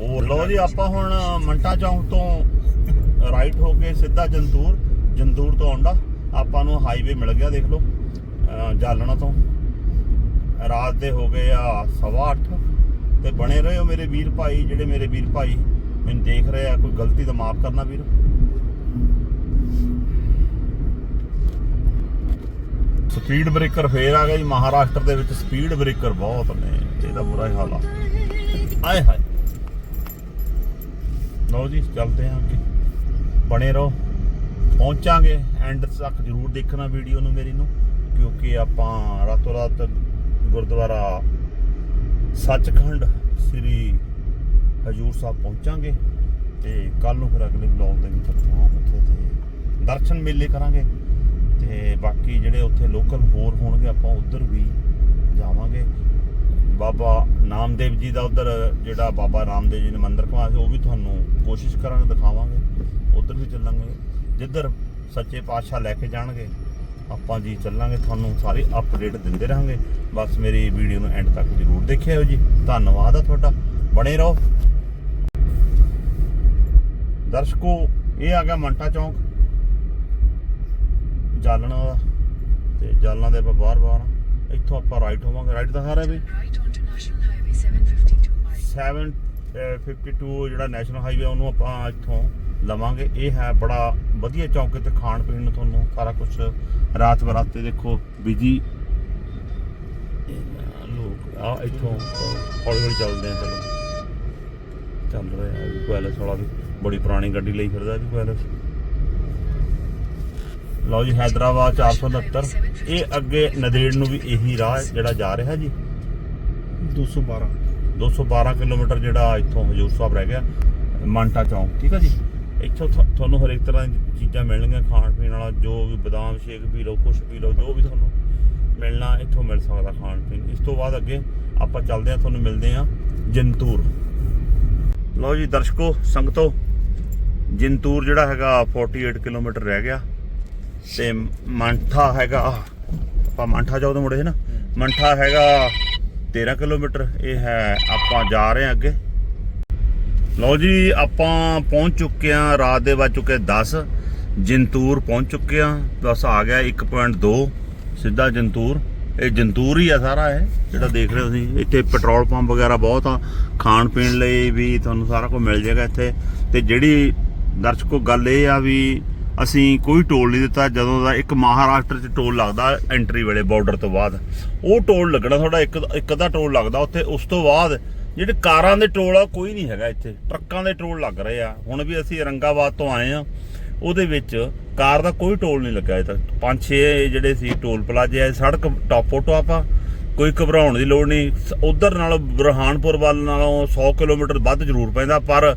ਉਹ ਲੋ ਜੀ, ਆਪਾਂ ਹੁਣ ਮੰਟਾ ਚੌਂਕ ਤੋਂ ਰਾਈਟ ਹੋ ਕੇ ਸਿੱਧਾ ਜੰਦੂਰ ਜੰਦੂਰ ਤੋਂ ਆਉਂਦਾ। ਆਪਾਂ ਨੂੰ ਹਾਈਵੇ ਮਿਲ ਗਿਆ, ਦੇਖ ਲਓ ਜਾਲਣਾ ਤੋਂ। ਰਾਤ ਦੇ ਹੋ ਗਏ ਆ ਸਵਾ ਅੱਠ ਤੇ ਬਣੇ ਰਹੇ ਹੋ ਮੇਰੇ ਵੀਰ ਭਾਈ, ਜਿਹੜੇ ਮੇਰੇ ਵੀਰ ਭਾਈ ਮੈਨੂੰ ਦੇਖ ਰਹੇ ਆ, ਕੋਈ ਗਲਤੀ ਤਾਂ ਮਾਫ ਕਰਨਾ ਵੀਰ। ਸਪੀਡ ਬ੍ਰੇਕਰ ਫੇਰ ਆ ਗਿਆ ਜੀ, ਮਹਾਰਾਸ਼ਟਰ ਦੇ ਵਿੱਚ ਸਪੀਡ ਬ੍ਰੇਕਰ ਬਹੁਤ ਨੇ, ਇਹਦਾ ਬੁਰਾ ਹਾਲ ਆ। ਆਏ ਹਾਏ। ਲਓ ਜੀ, ਚੱਲਦੇ ਹਾਂ ਅੱਗੇ। ਬਣੇ ਰਹੋ। ਪਹੁੰਚਾਂਗੇ। ਐਂਡ ਤੱਕ ਜਰੂਰ ਦੇਖਣਾ ਵੀਡੀਓ ਨੂੰ ਮੇਰੀ ਨੂੰ, ਕਿਉਂਕਿ ਆਪਾਂ ਰਾਤੋਂ ਰਾਤ ਗੁਰਦੁਆਰਾ ਸੱਚਖੰਡ ਸ੍ਰੀ ਹਜੂਰ ਸਾਹਿਬ ਪਹੁੰਚਾਂਗੇ ਤੇ ਕੱਲ ਨੂੰ ਫਿਰ ਅਗਲੇ ਵਲੌਗ ਦੇ ਵਿੱਚ ਆਪਾਂ ਉੱਥੇ ਤੇ ਦਰਸ਼ਨ ਮੇਲੇ ਕਰਾਂਗੇ। ਤੇ ਬਾਕੀ ਜਿਹੜੇ ਉੱਥੇ ਲੋਕਲ ਹੋਰ ਹੋਣਗੇ, ਆਪਾਂ ਉਧਰ ਵੀ ਜਾਵਾਂਗੇ। ਬਾਬਾ ਨਾਮਦੇਵ ਜੀ ਦਾ ਉਧਰ ਜਿਹੜਾ ਬਾਬਾ ਰਾਮਦੇਵ ਜੀ ਨੇ ਮੰਦਿਰ ਕਮਾ ਸੀ, ਉਹ ਵੀ ਤੁਹਾਨੂੰ ਕੋਸ਼ਿਸ਼ ਕਰਾਂਗੇ, ਦਿਖਾਵਾਂਗੇ। ਉਧਰ ਵੀ ਚੱਲਾਂਗੇ। ਜਿੱਧਰ ਸੱਚੇ ਪਾਤਸ਼ਾਹ ਲੈ ਕੇ ਜਾਣਗੇ, ਆਪਾਂ ਜੀ ਚੱਲਾਂਗੇ। ਤੁਹਾਨੂੰ ਸਾਰੀ ਅਪਡੇਟ ਦਿੰਦੇ ਰਹਾਂਗੇ। ਬਸ ਮੇਰੀ ਵੀਡੀਓ ਨੂੰ ਐਂਡ ਤੱਕ ਜਰੂਰ ਦੇਖਿਓ ਜੀ। ਧੰਨਵਾਦ ਆ ਤੁਹਾਡਾ। ਬਣੇ ਰਹੋ। ਦਰਸ਼ਕੋ, ਇਹ ਆ ਗਿਆ ਮੰਟਾ ਚੌਂਕ। ਜਾਲਣਾ ਦਾ ਤੇ ਜਾਲਣਾ ਦੇ ਆਪਾਂ ਬਾਹਰ ਬਾਹਰ ਆ। ਇੱਥੋਂ ਆਪਾਂ ਰਾਈਟ ਹੋਵਾਂਗੇ। ਰਾਈਟ ਦਾ ਸਾਰਾ ਵੀ? Right onto National Highway 752 miles. 752 ਜਿਹੜਾ ਨੈਸ਼ਨਲ ਹਾਈਵੇ ਉਹਨੂੰ ਆਪਾਂ ਇੱਥੋਂ ਲਵਾਂਗੇ। ਇਹ ਹੈ ਬੜਾ ਵਧੀਆ ਚੌਂਕ ਤੇ ਖਾਣ ਪੀਣ ਨੂੰ ਤੁਹਾਨੂੰ ਸਾਰਾ ਕੁਝ ਰਾਤ ਬਰਾਤੇ ਦੇਖੋ ਬਿਜ਼ੀ ਲੋਕ ਆ ਇੱਥੋਂ ਹੌਲੀ ਹੌਲੀ ਚੱਲਦੇ ਆ ਚਲੋ। ਚੱਲ ਰਿਹਾ ਹੈ ਕੁਐਲਸ ਵਾਲਾ ਵੀ ਬੜੀ ਪੁਰਾਣੀ ਗੱਡੀ ਲਈ ਫਿਰਦਾ ਜੀ ਕੁਐਲਸ ਲਓ ਜੀ ਹੈਦਰਾਬਾਦ 469 ਇਹ ਅੱਗੇ ਨਦੇੜ ਨੂੰ ਵੀ ਇਹੀ ਰਾਹ ਜਿਹੜਾ ਜਾ ਰਿਹਾ ਜੀ? 212 212 ਕਿਲੋਮੀਟਰ ਜਿਹੜਾ ਇੱਥੋਂ ਹਜੂਰ ਸਾਹਿਬ ਰਹਿ ਗਿਆ ਮਾਂਟਾ ਚੌਂਕ ਠੀਕ ਹੈ ਜੀ? ਇੱਥੋਂ ਤੁਹਾ- ਤੁਹਾਨੂੰ ਹਰੇਕ ਤਰ੍ਹਾਂ ਦੀ ਚੀਜ਼ਾਂ ਮਿਲਣਗੀਆਂ ਖਾਣ ਪੀਣ ਵਾਲਾ ਜੋ ਵੀ ਬਦਾਮ ਸ਼ੇਕ ਪੀ ਲਓ ਕੁਛ ਪੀ ਲਓ ਜੋ ਵੀ ਤੁਹਾਨੂੰ ਮਿਲਣਾ ਇੱਥੋਂ ਮਿਲ ਸਕਦਾ ਖਾਣ ਪੀਣ। ਇਸ ਤੋਂ ਬਾਅਦ ਅੱਗੇ ਆਪਾਂ ਚੱਲਦੇ ਹਾਂ ਤੁਹਾਨੂੰ ਮਿਲਦੇ ਹਾਂ ਜੰਤੂਰ। ਲਓ ਜੀ ਦਰਸ਼ਕੋ ਸੰਗਤੋ ਜੰਤੂਰ ਜਿਹੜਾ ਹੈਗਾ 48 ਕਿਲੋਮੀਟਰ ਰਹਿ ਗਿਆ। ਤੇ ਮੰਠਾ ਹੈਗਾ ਆਪਾਂ ਮੰਠਾ ਤੋਂ ਮੁੜੇ ਸੀ ਨਾ ਮੰਠਾ ਹੈਗਾ 13 ਕਿਲੋਮੀਟਰ ਇਹ ਹੈ ਆਪਾਂ ਜਾ ਰਹੇ ਹਾਂ ਅੱਗੇ। ਲਓ ਜੀ ਆਪਾਂ ਪਹੁੰਚ ਚੁੱਕੇ ਹਾਂ ਰਾਤ ਦੇ ਵੱਜ ਚੁੱਕੇ 10 ਜੰਤੂਰ ਪਹੁੰਚ ਚੁੱਕੇ ਹਾਂ ਬਸ ਆ ਗਿਆ 1.2 ਸਿੱਧਾ ਜੰਤੂਰ। ਇਹ ਜੰਤੂਰ ਹੀ ਆ ਸਾਰਾ ਇਹ ਜਿਹੜਾ ਦੇਖ ਰਹੇ ਹੋ ਤੁਸੀਂ ਇੱਥੇ ਪੈਟਰੋਲ ਪੰਪ ਵਗੈਰਾ ਬਹੁਤ ਆ ਖਾਣ ਪੀਣ ਲਈ ਵੀ ਤੁਹਾਨੂੰ ਸਾਰਾ ਕੁਝ ਮਿਲ ਜਾਏਗਾ ਇੱਥੇ। ਤੇ ਜਿਹੜੀ ਦਰਸ਼ਕੋ ਗੱਲ ਇਹ ਆ ਵੀ ਅਸੀਂ ਕੋਈ ਟੋਲ ਨਹੀਂ ਦਿੱਤਾ। ਜਦੋਂ ਦਾ ਇੱਕ ਮਹਾਰਾਸ਼ਟਰ 'ਚ ਟੋਲ ਲੱਗਦਾ ਐਂਟਰੀ ਵੇਲੇ ਬਾਰਡਰ ਤੋਂ ਬਾਅਦ। ਉਹ ਟੋਲ ਲੱਗਣਾ ਤੁਹਾਡਾ, ਇੱਕ ਇੱਕ ਅੱਧਾ ਟੋਲ ਲੱਗਦਾ ਉੱਥੇ। ਉਸ ਤੋਂ ਬਾਅਦ ਜਿਹੜੇ ਕਾਰਾਂ ਦੇ ਟੋਲ ਆ, ਕੋਈ ਨਹੀਂ ਹੈਗਾ ਇੱਥੇ। ਟਰੱਕਾਂ ਦੇ ਟੋਲ ਲੱਗ ਰਹੇ ਆ। ਹੁਣ ਵੀ ਅਸੀਂ ਔਰੰਗਾਬਾਦ ਤੋਂ ਆਏ ਆ। ਉਹਦੇ ਵਿੱਚ ਕਾਰ ਦਾ ਕੋਈ ਟੋਲ ਨਹੀਂ ਲੱਗਾ ਅਜੇ ਪੰਜ ਛੇ ਜਿਹੜੇ ਸੀ ਟੋਲ ਪਲਾਜ਼ੇ ਆ ਸੜਕ ਟਾਪੋ ਟਾਪ ਆ ਕੋਈ ਘਬਰਾਉਣ ਦੀ ਲੋੜ ਨਹੀਂ। ਉਧਰ ਨਾਲੋਂ ਬਰਹਾਨਪੁਰ ਵੱਲ ਨਾਲੋਂ 100 ਕਿਲੋਮੀਟਰ ਵੱਧ ਜ਼ਰੂਰ ਪੈਂਦਾ, ਪਰ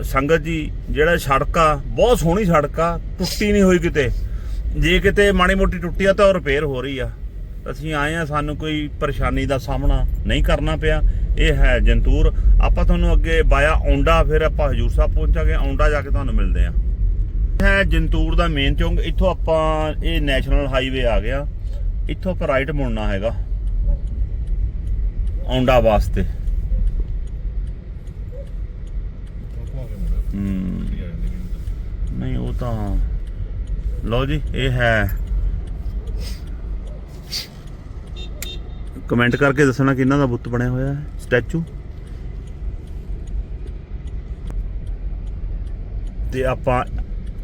ਸੰਗਤ ਜੀ, ਜਿਹੜਾ ਸੜਕ ਆ, ਬਹੁਤ ਸੋਹਣੀ ਸੜਕ ਆ, ਟੁੱਟੀ ਨਹੀਂ ਹੋਈ ਕਿਤੇ। ਜੇ ਕਿਤੇ ਮਾੜੀ ਮੋਟੀ ਟੁੱਟੀ ਆ ਤਾਂ ਉਹ ਰਿਪੇਅਰ ਹੋ ਰਹੀ ਆ। ਅਸੀਂ ਆਏ ਆ, ਸਾਨੂੰ ਕੋਈ ਪਰੇਸ਼ਾਨੀ ਦਾ ਸਾਹਮਣਾ ਨਹੀਂ ਕਰਨਾ ਪਿਆ। ਇਹ ਹੈ ਜੰਤੂਰ। ਆਪਾਂ ਤੁਹਾਨੂੰ ਅੱਗੇ ਬਾਇਆ ਔਂਡਾ ਫਿਰ ਆਪਾਂ ਹਜੂਰ ਸਾਹਿਬ ਪਹੁੰਚਾਂਗੇ। ਔਂਡਾ ਜਾ ਕੇ ਤੁਹਾਨੂੰ ਮਿਲਦੇ ਆ। ਹੈ ਜੰਤੂਰ ਦਾ ਮੇਨ ਚੌਂਕ। ਇੱਥੋਂ ਆਪਾਂ, ਇਹ ਨੈਸ਼ਨਲ ਹਾਈਵੇ ਆ ਗਿਆ। ਇੱਥੋਂ ਆਪਾਂ ਰਾਈਟ ਮੁੜਨਾ ਹੈਗਾ। ਔਂਡਾ ਵਾਸਤੇ। ਹਮ, ਨਹੀਂ ਉਹ ਤਾਂ ਲਓ ਜੀ ਇਹ ਹੈ। ਕਮੈਂਟ ਕਰਕੇ ਦੱਸਣਾ ਕਿ ਇਹਨਾਂ ਦਾ ਬੁੱਤ ਬਣਿਆ ਹੋਇਆ ਹੈ ਸਟੈਚੂ। ਤੇ ਆਪਾਂ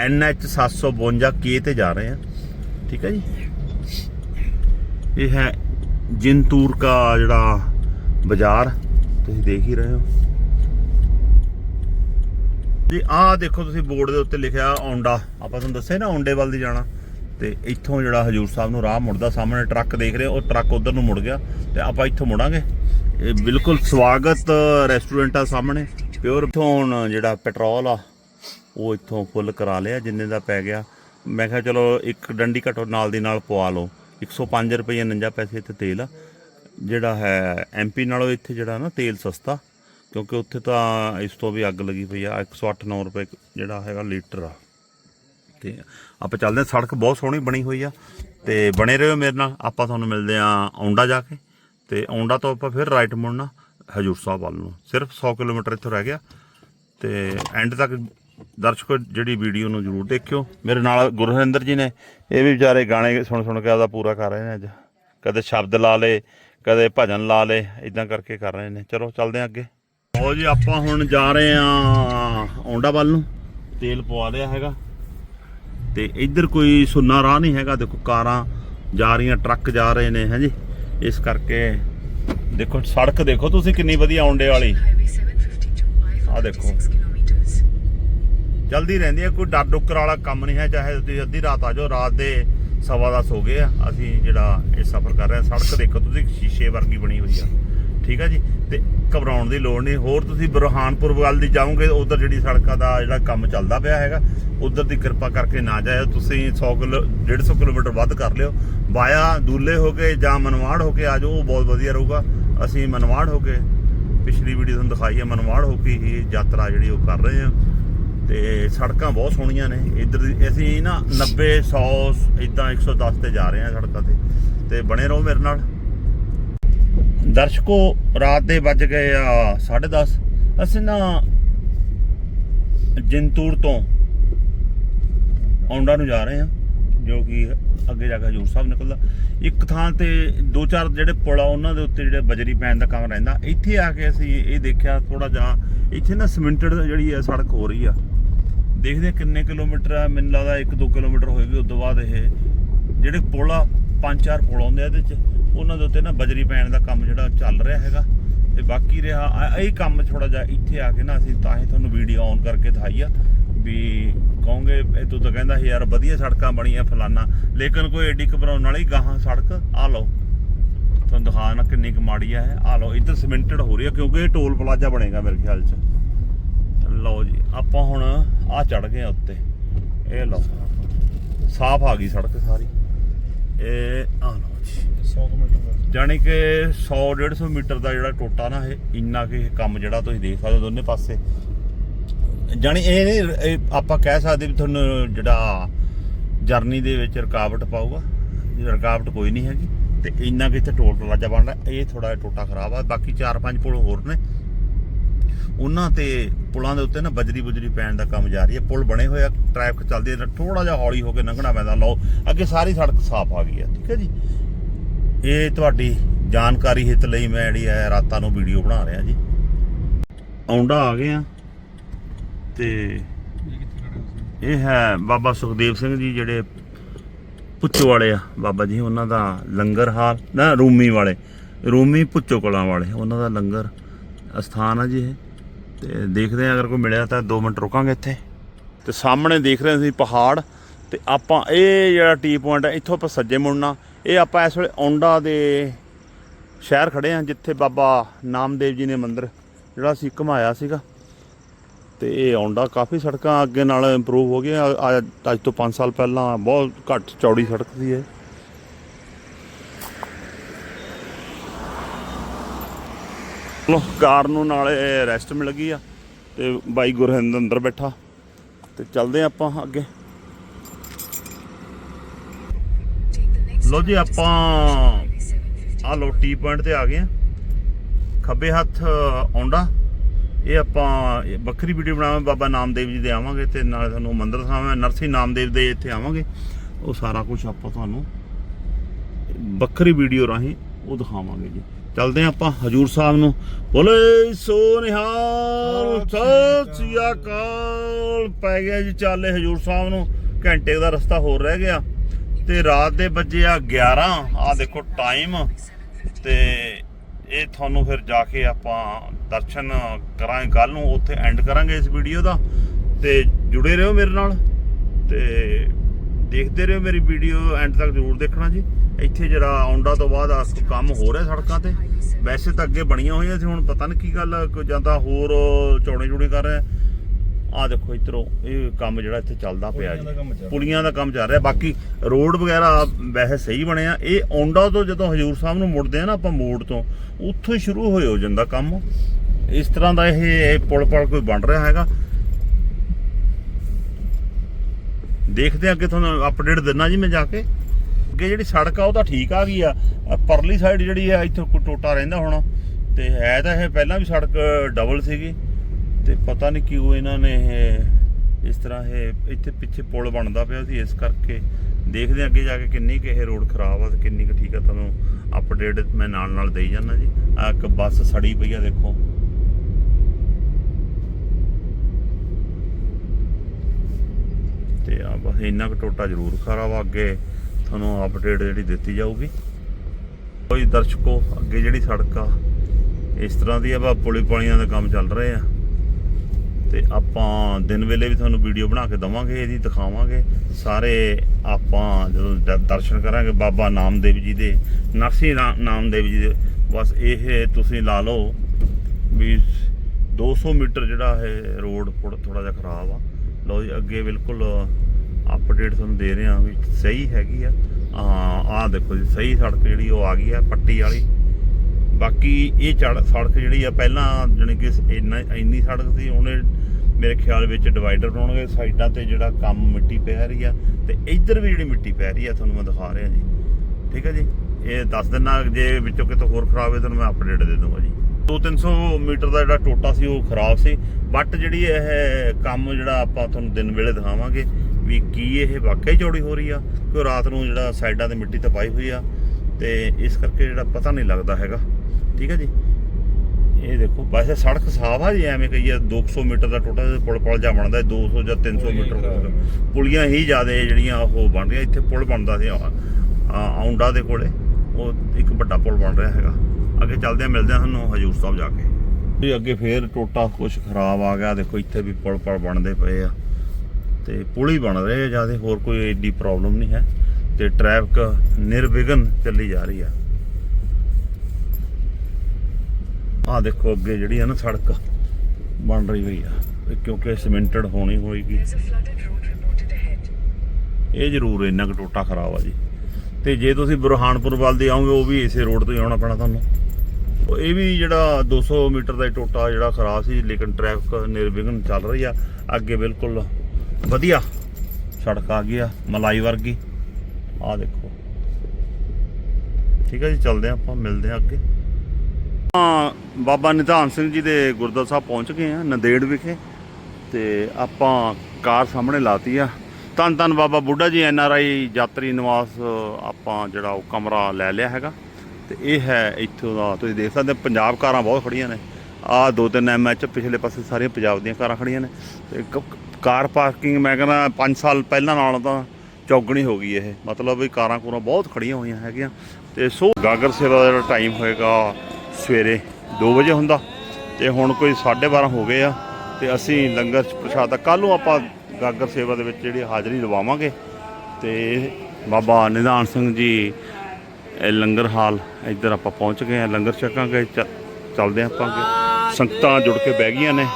NH 752 ਕੇ ਤੇ ਜਾ ਰਹੇ ਹਾਂ। ਠੀਕ ਹੈ ਜੀ? ਇਹ ਹੈ ਜਿੰਤੂਰ ਦਾ ਜਿਹੜਾ ਬਾਜ਼ਾਰ ਤੁਸੀਂ ਦੇਖ ਹੀ ਰਹੇ ਹੋ। ਜੀ ਆਹ ਦੇਖੋ ਤੁਸੀਂ ਬੋਰਡ ਦੇ ਉੱਤੇ ਲਿਖਿਆ ਔਂਡਾ। ਆਪਾਂ ਤੁਹਾਨੂੰ ਦੱਸਿਆ ਨਾ ਔਂਡੇ ਵੱਲ ਦੀ ਜਾਣਾ। ਤੇ ਇੱਥੋਂ ਜਿਹੜਾ ਹਜੂਰ ਸਾਹਿਬ ਨੂੰ ਰਾਹ ਮੁੜਦਾ, ਸਾਹਮਣੇ ਟਰੱਕ ਦੇਖ ਰਹੇ ਹੋ, ਉਹ ਟਰੱਕ ਉਧਰ ਨੂੰ ਮੁੜ ਗਿਆ। ਤੇ ਆਪਾਂ ਇੱਥੋਂ ਮੁੜਾਂਗੇ। ਇਹ ਬਿਲਕੁਲ ਸਵਾਗਤ ਰੈਸਟੋਰੈਂਟ ਆ ਸਾਹਮਣੇ। ਪਿਓਰ ਇੱਥੋਂ ਹੁਣ ਜਿਹੜਾ ਪੈਟਰੋਲ ਆ, ਉਹ ਇੱਥੋਂ ਫੁੱਲ ਕਰਾ ਲਿਆ, ਜਿੰਨੇ ਦਾ ਪੈ ਗਿਆ। ਮੈਂ ਕਿਹਾ ਚਲੋ ਇੱਕ ਡੰਡੀ ਘਟੋ ਨਾਲ ਦੀ ਨਾਲ ਪਵਾ ਲਓ। 105 ਰੁਪਏ 49 ਪੈਸੇ ਇੱਥੇ ਤੇਲ ਆ। ਜਿਹੜਾ ਹੈ ਐਮਪੀ ਨਾਲੋਂ ਇੱਥੇ ਜਿਹੜਾ ਨਾ ਤੇਲ ਸਸਤਾ। ਕਿਉਂਕਿ ਉੱਥੇ ਤਾਂ ਇਸ ਤੋਂ ਵੀ ਅੱਗ ਲੱਗੀ ਪਈ ਆ 108 9 ਰੁਪਏ ਜਿਹੜਾ ਹੈਗਾ ਲੀਟਰ ਆ। ਤੇ ਆਪਾਂ ਚੱਲਦੇ ਹਾਂ, ਸੜਕ ਬਹੁਤ ਸੋਹਣੀ ਬਣੀ ਹੋਈ ਆ ਤੇ ਬਣੇ ਰਹੋ ਮੇਰੇ ਨਾਲ, ਆਪਾਂ ਤੁਹਾਨੂੰ ਮਿਲਦੇ ਆ ਔਂਡਾ ਜਾ ਕੇ। ਤੇ ਔਂਡਾ ਤੋਂ ਆਪਾਂ ਫਿਰ ਰਾਈਟ ਮੁੜਨਾ ਹਜੂਰ ਸਾਹਿਬ ਵੱਲ ਨੂੰ, ਸਿਰਫ 100 ਕਿਲੋਮੀਟਰ ਇੱਥੋਂ ਰਹਿ ਗਿਆ। ਤੇ ਐਂਡ ਤੱਕ ਦਰਸ਼ਕੋ ਜਿਹੜੀ ਵੀਡੀਓ ਨੂੰ ਜਰੂਰ ਦੇਖਿਓ। ਮੇਰੇ ਨਾਲ ਗੁਰਹਰਿੰਦਰ ਜੀ ਨੇ, ਇਹ ਵੀ ਵਿਚਾਰੇ ਗਾਣੇ ਸੁਣ ਸੁਣ ਕੇ ਆਦਾ ਪੂਰਾ ਕਰ ਰਹੇ ਨੇ ਅੱਜ। ਕਦੇ ਸ਼ਬਦ ਲਾ ਲੇ ਕਦੇ ਭਜਨ ਲਾ ਲੇ ਇਦਾਂ ਕਰਕੇ ਕਰ ਰਹੇ ਨੇ। ਚਲੋ, ਚੱਲਦੇ ਹਾਂ ਅੱਗੇ। ਹੋ ਜੀ ਆਪਾਂ ਹੁਣ ਜਾ ਰਹੇ ਆ ਔਂਡਾ ਵੱਲ ਨੂੰ। ਤੇਲ ਪਵਾ ਲਿਆ ਹੈਗਾ। ਤੇ ਇੱਧਰ ਕੋਈ ਸੁੰਨਾ ਰਾਹ ਨਹੀਂ ਹੈਗਾ। ਦੇਖੋ ਕਾਰਾਂ ਜਾ ਰਹੀਆਂ ਟਰੱਕ ਜਾ ਰਹੇ ਨੇ ਹਾਂਜੀ ਇਸ ਕਰਕੇ ਦੇਖੋ ਸੜਕ ਦੇਖੋ ਤੁਸੀਂ ਕਿੰਨੀ ਵਧੀਆ ਔਂਡੇ ਵਾਲੀ। Highway 752, ਆਹ ਦੇਖੋ। 546 ਜਲਦੀ ਰਹਿੰਦੀ ਹੈ ਕੋਈ ਡਰ ਡੁੱਕਰ ਵਾਲਾ ਕੰਮ ਨਹੀਂ ਹੈ। ਚਾਹੇ ਤੁਸੀਂ ਅੱਧੀ ਰਾਤ ਆ ਜਾਓ ਰਾਤ ਦੇ ਸਵਾ ਦਾ ਸੋ ਗਏ ਆ। ਅਸੀਂ ਜਿਹੜਾ ਇਹ ਸਫ਼ਰ ਕਰ ਰਹੇ ਹਾਂ। ਸੜਕ ਦੇਖੋ ਤੁਸੀਂ ਸ਼ੀਸ਼ੇ ਵਰਗੀ ਬਣੀ ਹੋਈ ਆ। ਠੀਕ ਹੈ ਜੀ? ਤੇ ਘਬਰਾਉਣ ਦੀ ਲੋੜ ਨਹੀਂ। ਹੋਰ ਤੁਸੀਂ ਬਰਹਾਨਪੁਰ ਵੱਲ ਦੀ ਜਾਓਗੇ, ਉਧਰ ਜਿਹੜੀ ਸੜਕਾਂ ਦਾ ਜਿਹੜਾ ਕੰਮ ਚੱਲਦਾ ਪਿਆ ਹੈਗਾ, ਉਧਰ ਦੀ ਕਿਰਪਾ ਕਰਕੇ ਨਾ ਜਾਇਓ। ਤੁਸੀਂ 100 ਕਿਲੋ 150 ਕਿਲੋਮੀਟਰ ਵੱਧ ਕਰ ਲਿਓ। ਵਾਇਆ ਦੂਲੇ ਹੋ ਕੇ ਜਾਂ ਮਨਵਾੜ ਹੋ ਕੇ ਆ ਜਾਓ, ਉਹ ਬਹੁਤ ਵਧੀਆ ਰਹੂਗਾ। ਅਸੀਂ ਮਨਵਾੜ ਹੋ ਕੇ, ਪਿਛਲੀ ਵੀਡੀਓ ਤੁਹਾਨੂੰ ਦਿਖਾਈ ਹੈ, ਮਨਵਾੜ ਹੋ ਕੇ ਹੀ ਯਾਤਰਾ ਜਿਹੜੀ ਉਹ ਕਰ ਰਹੇ ਹਾਂ। ਤੇ ਸੜਕਾਂ ਬਹੁਤ ਸੋਹਣੀਆਂ ਨੇ। ਇੱਧਰ ਦੀ, ਅਸੀਂ ਨਾ 90 100 ਇਦਾਂ 110 ਤੇ ਜਾ ਰਹੇ ਹਾਂ ਸੜਕਾਂ ਤੇ। ਤੇ ਬਣੇ ਰਹੋ ਮੇਰੇ ਨਾਲ। ਦਰਸ਼ਕੋ, ਰਾਤ ਦੇ ਵੱਜ ਗਏ ਆ 10:30 ਅਸੀਂ ਨਾ ਜਿੰਤੂਰ ਤੋਂ ਔਂਡਾ ਨੂੰ ਜਾ ਰਹੇ ਹਾਂ, ਜੋ ਕਿ ਅੱਗੇ ਜਾ ਕੇ ਹਜੂਰ ਸਾਹਿਬ ਨਿਕਲਦਾ। ਇੱਕ ਥਾਂ ਤੇ ਦੋ ਚਾਰ ਜਿਹੜੇ ਪੁਲ ਆ, ਉਹਨਾਂ ਦੇ ਉੱਤੇ ਜਿਹੜੇ ਬਜਰੀ ਪੈਣ ਦਾ ਕੰਮ ਰਹਿੰਦਾ। ਇੱਥੇ ਆ ਕੇ ਅਸੀਂ ਇਹ ਦੇਖਿਆ ਥੋੜਾ ਜਿਹਾ, ਇੱਥੇ ਨਾ ਸਿਮੈਂਟਡ ਜਿਹੜੀ ਆ ਸੜਕ ਹੋ ਰਹੀ ਆ। ਦੇਖਦੇ ਕਿੰਨੇ ਕਿਲੋਮੀਟਰ ਆ, ਮੈਨੂੰ ਲੱਗਦਾ 1-2 ਕਿਲੋਮੀਟਰ ਹੋਏਗੀ, ਉਸ ਤੋਂ ਬਾਅਦ ਇਹ ਜਿਹੜੇ ਪੁਲ ਆ, ਪੰਜ ਚਾਰ ਪੁਲ ਆਉਂਦੇ ਆ ਇਹਦੇ 'ਚ। ਉਹਨਾਂ ਦੇ ਉੱਤੇ ਨਾ ਬਜਰੀ ਪੈਣ ਦਾ ਕੰਮ ਜਿਹੜਾ ਚੱਲ ਰਿਹਾ ਹੈਗਾ। ਤੇ ਬਾਕੀ ਰਿਹਾ ਇਹ ਕੰਮ ਥੋੜਾ ਜਿਹਾ ਇੱਥੇ ਆ ਕੇ ਨਾ ਅਸੀਂ ਤਾਂ ਹੀ ਤੁਹਾਨੂੰ ਵੀਡੀਓ ਔਨ ਕਰਕੇ ਦਿਖਾਈ ਆ ਵੀ ਕਹੋਗੇ, ਇਹ ਤੂੰ ਤਾਂ ਕਹਿੰਦਾ ਸੀ, ਯਾਰ ਵਧੀਆ ਸੜਕਾਂ ਬਣੀਆਂ ਫਲਾਨਾ, ਲੇਕਿਨ ਕੋਈ ਐਡੀ ਘਬਰਾਉਣ ਵਾਲੀ ਗਾਹਾਂ ਸੜਕ, ਆ ਲਓ। ਤੁਹਾਨੂੰ ਦਿਖਾ ਨਾ ਕਿੰਨੀ ਕੁ ਮਾੜੀ ਆ ਇਹ, ਆ ਲਓ, ਇੱਧਰ ਸਿਮੈਂਟਡ ਹੋ ਰਹੀ ਆ, ਕਿਉਂਕਿ ਇਹ ਟੋਲ ਪਲਾਜ਼ਾ ਬਣੇਗਾ ਮੇਰੇ ਖਿਆਲ 'ਚ। ਲਓ ਜੀ, ਆਪਾਂ ਹੁਣ ਆ ਚੜ ਗਏ ਆ ਉੱਤੇ। ਇਹ ਲਓ, ਸਾਫ਼ ਆ ਗਈ ਸੜਕ ਸਾਰੀ। ਇਹ ਆ ਲਓ। ਜੀ 100 ਮੀਟਰ ਦਾ। ਜਾਣੀ ਕਿ 100 150 ਮੀਟਰ ਦਾ ਜਿਹੜਾ ਟੋਟਾ ਨਾ ਇਹ, ਇੰਨਾ ਕਿ ਕੰਮ ਜਿਹੜਾ ਤੁਸੀਂ ਦੇਖ ਸਕਦੇ ਹੋ ਦੋਨੇ ਪਾਸੇ। ਜਾਣੀ ਇਹ ਨਹੀਂ, ਇਹ ਆਪਾਂ ਕਹਿ ਸਕਦੇ ਵੀ ਤੁਹਾਨੂੰ ਜਿਹੜਾ ਜਰਨੀ ਦੇ ਵਿੱਚ ਰੁਕਾਵਟ ਪਾਊਗਾ। ਰੁਕਾਵਟ ਕੋਈ ਨਹੀਂ ਹੈਗੀ, ਤੇ ਇੰਨਾ ਕਿ ਇੱਥੇ ਟੋਲ ਪਲਾਜ਼ਾ ਬਣ ਰਿਹਾ। ਇਹ ਥੋੜਾ ਜਿਹਾ ਟੋਟਾ ਖਰਾਬ ਆ। ਬਾਕੀ 4-5 ਪੁਲ ਹੋਰ ਨੇ। ਉਹਨਾਂ ਤੇ ਪੁਲਾਂ ਦੇ ਉੱਤੇ ਨਾ ਬਜਰੀ ਬੁਜਰੀ ਪੈਣ ਦਾ ਕੰਮ ਜਾਰੀ ਹੈ। ਪੁਲ ਬਣੇ ਹੋਏ ਆ, ਟ੍ਰੈਫਿਕ ਚੱਲਦੀ ਹੈ। ਥੋੜਾ ਜਿਹਾ ਹੌਲੀ ਹੋ ਕੇ ਲੰਘਣਾ ਪੈਂਦਾ। ਲਓ, ਅੱਗੇ ਸਾਰੀ ਸੜਕ ਸਾਫ਼ ਆ ਗਈ ਹੈ। ਠੀਕ ਹੈ ਜੀ? ਇਹ ਤੁਹਾਡੀ ਜਾਣਕਾਰੀ ਹਿੱਤ ਲਈ ਮੈਂ ਜਿਹੜੀ ਹੈ ਰਾਤਾਂ ਨੂੰ ਵੀਡੀਓ ਬਣਾ ਰਿਹਾ ਜੀ। ਆਉਂਦਾ ਆ ਗਏ ਆ। ਤੇ ਇਹ ਹੈ ਬਾਬਾ ਸੁਖਦੇਵ ਸਿੰਘ ਜੀ ਜਿਹੜੇ ਪੁੱਚੋ ਵਾਲੇ ਆ। ਬਾਬਾ ਜੀ, ਉਹਨਾਂ ਦਾ ਲੰਗਰ ਹਾਲ, ਨਾ, ਰੂਮੀ ਵਾਲੇ। ਰੂਮੀ ਪੁੱਚੋ ਕਲਾਂ ਵਾਲੇ, ਉਹਨਾਂ ਦਾ ਲੰਗਰ ਅਸਥਾਨ ਆ ਜੀ ਇਹ। ਤੇ ਦੇਖਦੇ ਆ, ਅਗਰ ਕੋਈ ਮਿਲਿਆ ਤਾਂ 2 ਮਿੰਟ ਰੁਕਾਂਗੇ ਇੱਥੇ। ਤੇ ਸਾਹਮਣੇ ਦੇਖ ਰਹੇ ਸੀ ਪਹਾੜ। ਤੇ ਆਪਾਂ, ਇਹ ਜਿਹੜਾ ਟੀ ਪੁਆਇੰਟ ਹੈ ਇੱਥੋਂ ਆਪਾਂ ਸੱਜੇ ਮੁੜਨਾ। ਇਹ ਆਪਾਂ ਇਸ ਵੇਲੇ ਔਂਡਾ ਦੇ ਸ਼ਹਿਰ ਖੜੇ ਆ, ਜਿੱਥੇ ਬਾਬਾ ਨਾਮਦੇਵ ਜੀ ਨੇ ਮੰਦਿਰ, ਜਿਹੜਾ ਸੀ ਘਮਾਇਆ ਸੀਗਾ। ਤੇ ਇਹ ਔਂਡਾ ਕਾਫੀ ਸੜਕਾਂ ਅੱਗੇ ਨਾਲ ਇੰਪਰੂਵ ਹੋ ਗਈਆਂ। ਆ- ਅੱਜ ਤੋਂ 5 ਸਾਲ ਪਹਿਲਾਂ ਬਹੁਤ ਘੱਟ ਚੌੜੀ ਸੜਕ ਸੀ ਇਹ। ਲੋ ਕਾਰ ਨੂੰ ਨਾਲੇ ਰੈਸਟ ਮਿਲ ਗਈ ਆ ਤੇ ਬਾਈ ਗੁਰਹਿੰਦ ਅੰਦਰ ਬੈਠਾ। ਤੇ ਚੱਲਦੇ ਆ ਆਪਾਂ ਅੱਗੇ। ਲੋ ਜੀ ਆਪਾਂ Highway 752. ਆ ਲੋ ਟੀ ਪੁਆਇੰਟ ਤੇ ਆ ਗਏ ਆ। ਖੱਬੇ ਹੱਥ ਆਉਂਦਾ ਇਹ ਆਪਾਂ ਵੱਖਰੀ ਵੀਡੀਓ ਬਣਾਵਾਂਗੇ ਬਾਬਾ ਨਾਮਦੇਵ ਜੀ ਦੇ ਆਵਾਂਗੇ ਤੇ ਨਾਲੇ ਤੁਹਾਨੂੰ ਮੰਦਿਰ ਦਿਖਾਵਾਂਗੇ ਨਰਸੀ ਨਾਮਦੇਵ ਦੇ ਇੱਥੇ ਆਵਾਂਗੇ। ਉਹ ਸਾਰਾ ਕੁਝ ਆਪਾਂ ਤੁਹਾਨੂੰ ਵੱਖਰੀ ਵੀਡੀਓ ਰਾਹੀਂ ਉਹ ਦਿਖਾਵਾਂਗੇ ਜੀ। ਚੱਲਦੇ ਹਾਂ ਆਪਾਂ ਹਜੂਰ ਸਾਹਿਬ ਨੂੰ। ਬੋਲੇ ਸੋ ਨਿਹਾਲ ਸਤਿ ਸ੍ਰੀ ਅਕਾਲ। ਪੈ ਗਿਆ ਜੀ ਚਾਲੇ ਹਜੂਰ ਸਾਹਿਬ ਨੂੰ। ਘੰਟੇ ਦਾ ਰਸਤਾ ਹੋਰ ਰਹਿ ਗਿਆ। ਤੇ ਰਾਤ ਦੇ ਵੱਜੇ ਆ 11 ਆ ਦੇਖੋ ਟਾਈਮ ਤੇ ਇਹ ਤੁਹਾਨੂੰ ਫਿਰ ਜਾ ਕੇ ਆਪਾਂ ਦਰਸ਼ਨ ਕਰਾਂਗੇ। ਕੱਲ ਨੂੰ ਉੱਥੇ ਐਂਡ ਕਰਾਂਗੇ ਇਸ ਵੀਡੀਓ ਦਾ। ਤੇ ਜੁੜੇ ਰਹੋ ਮੇਰੇ ਨਾਲ। ਤੇ ਦੇਖਦੇ ਰਹੋ ਮੇਰੀ ਵੀਡੀਓ ਐਂਡ ਤੱਕ ਜ਼ਰੂਰ ਦੇਖਣਾ ਜੀ। ਇੱਥੇ ਜਿਹੜਾ ਆਉਂਦਾ ਤੋਂ ਬਾਅਦ ਆ ਕੰਮ ਹੋ ਰਿਹਾ ਸੜਕਾਂ ਤੇ। ਵੈਸੇ ਤਾਂ ਅੱਗੇ ਬਣੀਆਂ ਹੋਈਆਂ ਸੀ, ਹੁਣ ਪਤਾ ਨਹੀਂ ਕੀ ਗੱਲ ਕੋਈ ਜਾਂ ਤਾਂ ਹੋਰ ਚੌੜੇ ਚੌੜੇ ਕਰ ਰਿਹਾ। ਆ ਦੇਖੋ ਇਧਰੋਂ ਇਹ ਕੰਮ ਜਿਹੜਾ ਇੱਥੇ ਚੱਲਦਾ ਪਿਆ ਜੀ। ਪੁਲੀਆਂ ਦਾ ਕੰਮ ਚੱਲ ਰਿਹਾ। ਬਾਕੀ ਰੋਡ ਵਗੈਰਾ ਵੈਸੇ ਸਹੀ ਬਣਿਆ ਇਹ ਔਂਡਾ ਤੋਂ ਜਦੋਂ ਹਜੂਰ ਸਾਹਿਬ ਨੂੰ ਮੁੜਦੇ ਆ ਨਾ ਆਪਾਂ ਮੋੜ ਤੋਂ ਉੱਥੋਂ ਹੀ ਸ਼ੁਰੂ ਹੋ ਜਾਂਦਾ ਕੰਮ। ਇਸ ਤਰ੍ਹਾਂ ਦਾ ਇਹ ਪੁਲ ਪਲ ਕੋਈ ਬਣ ਰਿਹਾ ਹੈਗਾ। ਦੇਖਦੇ ਆ ਅੱਗੇ ਤੁਹਾਨੂੰ ਅਪਡੇਟ ਦਿੰਨਾ ਜੀ ਮੈਂ ਜਾ ਕੇ। ਅੱਗੇ ਜਿਹੜੀ ਸੜਕ ਆ ਉਹ ਤਾਂ ਠੀਕ ਆ ਗਈ ਆ। ਪਰਲੀ ਸਾਈਡ ਜਿਹੜੀ ਆ ਇੱਥੋਂ ਕੋਈ ਟੋਟਾ ਰਹਿੰਦਾ ਹੁਣ। ਤੇ ਹੈ ਤਾਂ ਇਹ ਪਹਿਲਾਂ ਵੀ ਸੜਕ ਡਬਲ ਸੀਗੀ। ਤੇ ਪਤਾ ਨਹੀਂ ਕਿਉਂ ਇਹਨਾਂ ਨੇ ਇਹ ਇਸ ਤਰ੍ਹਾਂ ਇਹ ਇੱਥੇ ਪਿੱਛੇ ਪੁਲ ਬਣਦਾ ਪਿਆ ਸੀ, ਇਸ ਕਰਕੇ ਦੇਖਦੇ ਹਾਂ ਅੱਗੇ ਜਾ ਕੇ ਕਿੰਨੀ ਕਿ ਇਹ ਰੋਡ ਖਰਾਬ ਆ ਤੇ ਕਿੰਨੀ ਕੁ ਠੀਕ ਆ, ਤੁਹਾਨੂੰ ਅਪਡੇਟ ਮੈਂ ਨਾਲ ਨਾਲ ਦੇਈ ਜਾਂਦਾ ਜੀ। ਆ ਇੱਕ ਬੱਸ ਸੜੀ ਪਈ ਆ, ਦੇਖੋ। ਤੇ ਆ ਬਸ ਇੰਨਾ ਕੁ ਟੋਟਾ ਜ਼ਰੂਰ ਖਰਾਬ ਆ, ਅੱਗੇ ਤੁਹਾਨੂੰ ਅਪਡੇਟ ਜਿਹੜੀ ਦਿੱਤੀ ਜਾਊਗੀ। ਕੋਈ ਦਰਸ਼ਕੋ, ਅੱਗੇ ਜਿਹੜੀ ਸੜਕ ਆ, ਇਸ ਤਰ੍ਹਾਂ ਦੀ ਆ ਬਾ ਪੁਲੀ ਪਾਲੀਆਂ ਦਾ ਕੰਮ ਚੱਲ ਰਹੇ ਆ। ਤੇ ਆਪਾਂ ਦਿਨ ਵੇਲੇ ਵੀ ਤੁਹਾਨੂੰ ਵੀਡੀਓ ਬਣਾ ਕੇ ਦਵਾਂਗੇ, ਇਹਦੀ ਦਿਖਾਵਾਂਗੇ। ਸਾਰੇ ਆਪਾਂ ਜਦੋਂ ਦ- ਦਰਸ਼ਨ ਕਰਾਂਗੇ ਬਾਬਾ ਨਾਮਦੇਵ ਜੀ ਦੇ ਨਰਸੀ ਰਾ- ਨਾਮਦੇਵ ਜੀ ਦੇ। ਬਸ ਇਹ ਤੁਸੀਂ ਲਾ ਲਓ ਵੀ 200 ਮੀਟਰ ਜਿਹੜਾ ਇਹ ਰੋਡ ਥੋੜਾ ਜਿਹਾ ਖਰਾਬ ਆ। ਲਓ ਜੀ, ਅੱਗੇ ਬਿਲਕੁਲ ਅਪਡੇਟ ਤੁਹਾਨੂੰ ਦੇ ਰਹੇ ਹਾਂ ਵੀ ਸਹੀ ਹੈਗੀ ਆ। ਹਾਂ, ਆਹ ਦੇਖੋ ਜੀ, ਸਹੀ ਸੜਕ ਜਿਹੜੀ ਉਹ ਆ ਗਈ ਆ, ਪੱਟੀ ਵਾਲੀ। ਬਾਕੀ ਇਹ ਚੜ ਸੜਕ ਜਿਹੜੀ ਆ, ਪਹਿਲਾਂ ਜਾਣੀ ਕਿ ਇੰਨਾ, ਇੰਨੀ ਸੜਕ ਸੀ, ਉਹਨੇ ਮੇਰੇ ਖਿਆਲ ਵਿੱਚ ਡਿਵਾਈਡਰ ਬਣਾਉਣਗੇ, ਸਾਈਡਾਂ ਤੇ ਜਿਹੜਾ ਕੰਮ ਮਿੱਟੀ ਪੈ ਰਹੀ ਆ, ਤੇ ਇੱਧਰ ਵੀ ਜਿਹੜੀ ਮਿੱਟੀ ਪੈ ਰਹੀ ਆ, ਤੁਹਾਨੂੰ ਮੈਂ ਦਿਖਾ ਰਿਹਾ ਜੀ। ਠੀਕ ਹੈ ਜੀ? ਇਹ ਦੱਸ ਦਿੰਨਾ, ਜੇ ਵਿੱਚੋਂ ਕਿਤੇ ਹੋਰ ਖਰਾਬ ਹੈ ਤੁਹਾਨੂੰ ਮੈਂ ਅਪਡੇਟ ਦੇ ਦੂੰਗਾ ਜੀ। 2-300 ਮੀਟਰ ਦਾ ਜਿਹੜਾ ਟੋਟਾ ਸੀ, ਉਹ ਖਰਾਬ ਸੀ। ਬਟ ਜਿਹੜੀ ਇਹ ਕੰਮ ਜਿਹੜਾ ਆਪਾਂ ਤੁਹਾਨੂੰ ਦਿਨ ਵੇਲੇ ਦਿਖਾਵਾਂਗੇ, ਵੀ ਕੀ ਇਹ ਵਾਕਈ ਚੌੜੀ ਹੋ ਰਹੀ ਆ ਕਿ ਰਾਤ ਨੂੰ ਜਿਹੜਾ ਸਾਈਡਾਂ ਤੇ ਮਿੱਟੀ ਤਪਾਈ ਹੋਈ ਆ, ਤੇ ਇਸ ਕਰਕੇ ਜਿਹੜਾ ਪਤਾ ਨਹੀਂ ਲੱਗਦਾ ਹੈਗਾ। ਠੀਕ ਹੈ ਜੀ? ਇਹ ਦੇਖੋ ਵੈਸੇ ਸੜਕ ਸਾਫ਼ ਆ ਜੀ ਐਵੇਂ ਕਹੀਏ 200 ਮੀਟਰ ਦਾ ਟੋਟਲ ਪੁਲ ਪੁਲ ਜਾ ਬਣਦਾ 200 ਜਾਂ 300 ਮੀਟਰ ਪੁਲੀਆਂ ਹੀ ਜ਼ਿਆਦਾ ਜਿਹੜੀਆਂ ਉਹ ਬਣ ਰਹੀਆਂ ਇੱਥੇ ਪੁਲ ਬਣਦਾ ਸੀ ਆਉਂਡਾ ਦੇ ਕੋਲੇ ਉਹ ਇੱਕ ਵੱਡਾ ਪੁਲ ਬਣ ਰਿਹਾ ਹੈਗਾ। ਅੱਗੇ ਚੱਲਦੇ ਆ ਮਿਲਦੇ ਆ ਤੁਹਾਨੂੰ ਹਜੂਰ ਸਾਹਿਬ ਜਾ ਕੇ। ਜੀ ਅੱਗੇ ਫੇਰ ਟੋਟਾ ਕੁਝ ਖਰਾਬ ਆ ਗਿਆ ਦੇਖੋ ਇੱਥੇ ਵੀ ਪੁਲ ਪੁਲ ਬਣਦੇ ਪਏ ਆ। ਤੇ ਪੁਲ ਹੀ ਬਣ ਰਹੇ ਆ ਜ਼ਿਆਦਾ ਹੋਰ ਕੋਈ ਏਡੀ ਪ੍ਰੋਬਲਮ ਨਹੀਂ ਹੈ। ਤੇ ਟ੍ਰੈਫਿਕ ਨਿਰਵਿਘਨ ਚੱਲੀ ਜਾ ਰਹੀ ਆ। ਆ ਦੇਖੋ ਅੱਗੇ ਜਿਹੜੀ ਆ ਨਾ ਸੜਕ ਬਣ ਰਹੀ ਹੋਈ ਆ ਕਿਉਂਕਿ ਸੀਮੈਂਟਡ ਹੋਣੀ ਹੋਏਗੀ. ਇਹ ਜ਼ਰੂਰ ਇੰਨਾ ਕੁ ਟੋਟਾ ਖਰਾਬ ਆ ਜੀ। ਤੇ ਜੇ ਤੁਸੀਂ ਬੁਰਹਾਨਪੁਰ ਵੱਲ ਦੀ ਆਓਗੇ ਉਹ ਵੀ ਇਸੇ ਰੋਡ ਤੋਂ ਹੀ ਆਉਣਾ ਪੈਣਾ ਤੁਹਾਨੂੰ। ਉਹ ਇਹ ਵੀ ਜਿਹੜਾ 200 ਮੀਟਰ ਦਾ ਟੋਟਾ ਜਿਹੜਾ ਖਰਾਬ ਸੀ ਲੇਕਿਨ ਟ੍ਰੈਫਿਕ ਨਿਰਵਿਘਨ ਚੱਲ ਰਹੀ ਆ। ਅੱਗੇ ਬਿਲਕੁਲ ਵਧੀਆ ਸੜਕ ਆ ਗਈ ਆ ਮਲਾਈ ਵਰਗੀ। ਆ ਦੇਖੋ। ਠੀਕ ਹੈ ਜੀ ਚੱਲਦੇ ਆਪਾਂ ਮਿਲਦੇ ਆ ਅੱਗੇ। ਬਾਬਾ ਨਿਧਾਨ ਸਿੰਘ ਜੀ ਦੇ ਗੁਰਦੁਆਰਾ ਸਾਹਿਬ ਪਹੁੰਚ ਗਏ ਆ ਨੰਦੇੜ ਵਿਖੇ ਤੇ ਆਪਾਂ ਕਾਰ ਸਾਹਮਣੇ ਲਾਤੀ ਆ। ਧੰਨ ਧੰਨ ਬਾਬਾ ਬੁੱਢਾ ਜੀ, ਐਨ ਆਰ ਆਈ ਯਾਤਰੀ ਨਿਵਾਸ ਆਪਾਂ ਜਿਹੜਾ ਉਹ ਕਮਰਾ ਲੈ ਲਿਆ ਹੈਗਾ। ਤੇ ਇਹ ਹੈ ਇੱਥੋਂ ਦਾ, ਤੁਸੀਂ ਦੇਖ ਸਕਦੇ ਪੰਜਾਬ ਕਾਰਾਂ ਬਹੁਤ ਖੜੀਆਂ ਨੇ। ਆ ਦੋ ਤਿੰਨ ਐਮ ਐਚ ਪਿਛਲੇ ਪਾਸੇ ਸਾਰੀਆਂ ਪੰਜਾਬ ਦੀਆਂ ਕਾਰਾਂ ਖੜੀਆਂ ਨੇ। ਤੇ ਕ- ਕਾਰ ਪਾਰਕਿੰਗ ਮੈਂ ਕਹਿੰਦਾ 5 ਸਾਲ ਪਹਿਲਾਂ ਨਾਲੋਂ ਤਾਂ ਚੌਗਣੀ ਹੋ ਗਈ ਇਹ। ਮਤਲਬ ਵੀ ਕਾਰਾਂ ਕੂਰਾਂ ਬਹੁਤ ਖੜੀਆਂ ਹੋਈਆਂ ਹੈਗੀਆਂ। ਤੇ ਸੋ ਗਾਗਰ ਸੇਵਾ ਦਾ ਜਿਹੜਾ ਟਾਈਮ ਹੋਏਗਾ ਸਵੇਰੇ 2 ਵਜੇ ਹੁੰਦਾ ਤੇ ਹੁਣ ਕੋਈ 12:30 ਹੋ ਗਏ ਆ ਤੇ ਅਸੀਂ ਲੰਗਰ ਪ੍ਰਸ਼ਾਦ ਪ੍ਰਸ਼ਾਦਾ ਕੱਲ ਨੂੰ ਆਪਾਂ ਗਾਗਰ ਸੇਵਾ ਦੇ ਵਿੱਚ ਜਿਹੜੀ ਹਾਜ਼ਰੀ ਲਵਾਵਾਂਗੇ ਤੇ ਬਾਬਾ ਨਿਧਾਨ ਸਿੰਘ ਜੀ ਲੰਗਰ ਹਾਲ ਇੱਧਰ ਆਪਾਂ ਪਹੁੰਚ ਗਏ ਆ, ਲੰਗਰ ਛਕਾਂਗੇ, ਚ- ਚੱਲਦੇ ਹਾਂ ਆਪਾਂ ਅੱਗੇ। ਸੰਗਤਾਂ ਜੁੜ ਕੇ ਬਹਿ ਗਈਆਂ ਨੇ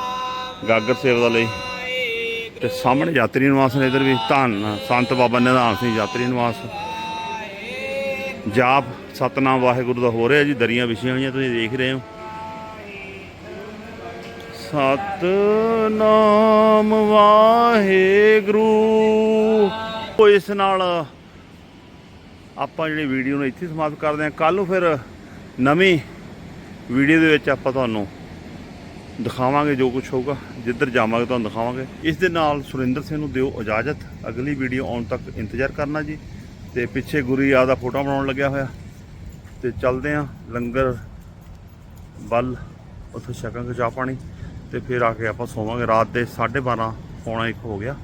ਗਾਗਰ ਸੇਵਾ ਦੇ ਲਈ ਤੇ ਸਾਹਮਣੇ ਯਾਤਰੀ ਨਿਵਾਸ ਨੇ ਇੱਧਰ ਵੀ, ਧੰਨ ਸੰਤ ਬਾਬਾ ਨਿਧਾਨ ਸਿੰਘ ਯਾਤਰੀ ਨਿਵਾਸ। ਜਾਪ ਸਤਨਾਮ ਵਾਹਿਗੁਰੂ ਦਾ ਹੋ ਰਿਹਾ ਜੀ, ਦਰੀਆਂ ਵਿਛੀਆਂ ਹੋਈਆਂ, ਤੁਸੀਂ ਦੇਖ ਰਹੇ ਹੋ। ਸਤਨਾਮ ਵਾਹਿਗੁਰੂ। ਉਹ ਇਸ ਨਾਲ ਆਪਾਂ ਜਿਹੜੀ ਵੀਡੀਓ ਨੂੰ ਇੱਥੇ ਸਮਾਪਤ ਕਰਦੇ ਹਾਂ। ਕੱਲ ਨੂੰ ਫਿਰ ਨਵੀਂ ਵੀਡੀਓ ਦੇ ਵਿੱਚ ਆਪਾਂ ਤੁਹਾਨੂੰ ਦਿਖਾਵਾਂਗੇ ਜੋ ਕੁਝ ਹੋਊਗਾ। ਜਿੱਧਰ ਜਾਵਾਂਗੇ ਤੁਹਾਨੂੰ ਦਿਖਾਵਾਂਗੇ। ਇਸ ਦੇ ਨਾਲ ਸੁਰਿੰਦਰ ਸਿੰਘ ਨੂੰ ਦਿਓ ਇਜਾਜ਼ਤ। ਅਗਲੀ ਵੀਡੀਓ ਆਉਣ ਤੱਕ ਇੰਤਜ਼ਾਰ ਕਰਨਾ ਜੀ। ਤੇ ਪਿੱਛੇ ਗੁਰੂ ਯਾਦ ਦਾ ਫੋਟੋ ਬਣਾਉਣ ਲੱਗਿਆ ਹੋਇਆ। ਤੇ ਚੱਲਦੇ ਆਂ ਲੰਗਰ, ਵੱਲ, ਉੱਥੇ ਛਕਾਂਗੇ ਚਾਹ ਪਾਣੀ ਤੇ ਫਿਰ ਆ ਕੇ ਆਪਾਂ ਸੋਵਾਂਗੇ। ਰਾਤ ਦੇ 12:30 ਪੌਣਾ 1 ਹੋ ਗਿਆ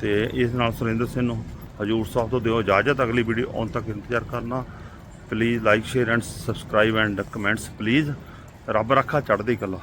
ਤੇ ਇਸ ਨਾਲ ਸੁਰਿੰਦਰ ਸਿੰਘ ਨੂੰ ਹਜੂਰ ਸਾਹਿਬ ਤੋਂ ਦਿਓ ਇਜਾਜ਼ਤ। ਅਗਲੀ ਵੀਡੀਓ ਆਉਣ ਤੱਕ ਇੰਤਜ਼ਾਰ ਕਰਨਾ। Please like share and subscribe and comments please ਰੱਬ ਰੱਖਾ ਚੜ੍ਹਦੀ ਕਲਾ।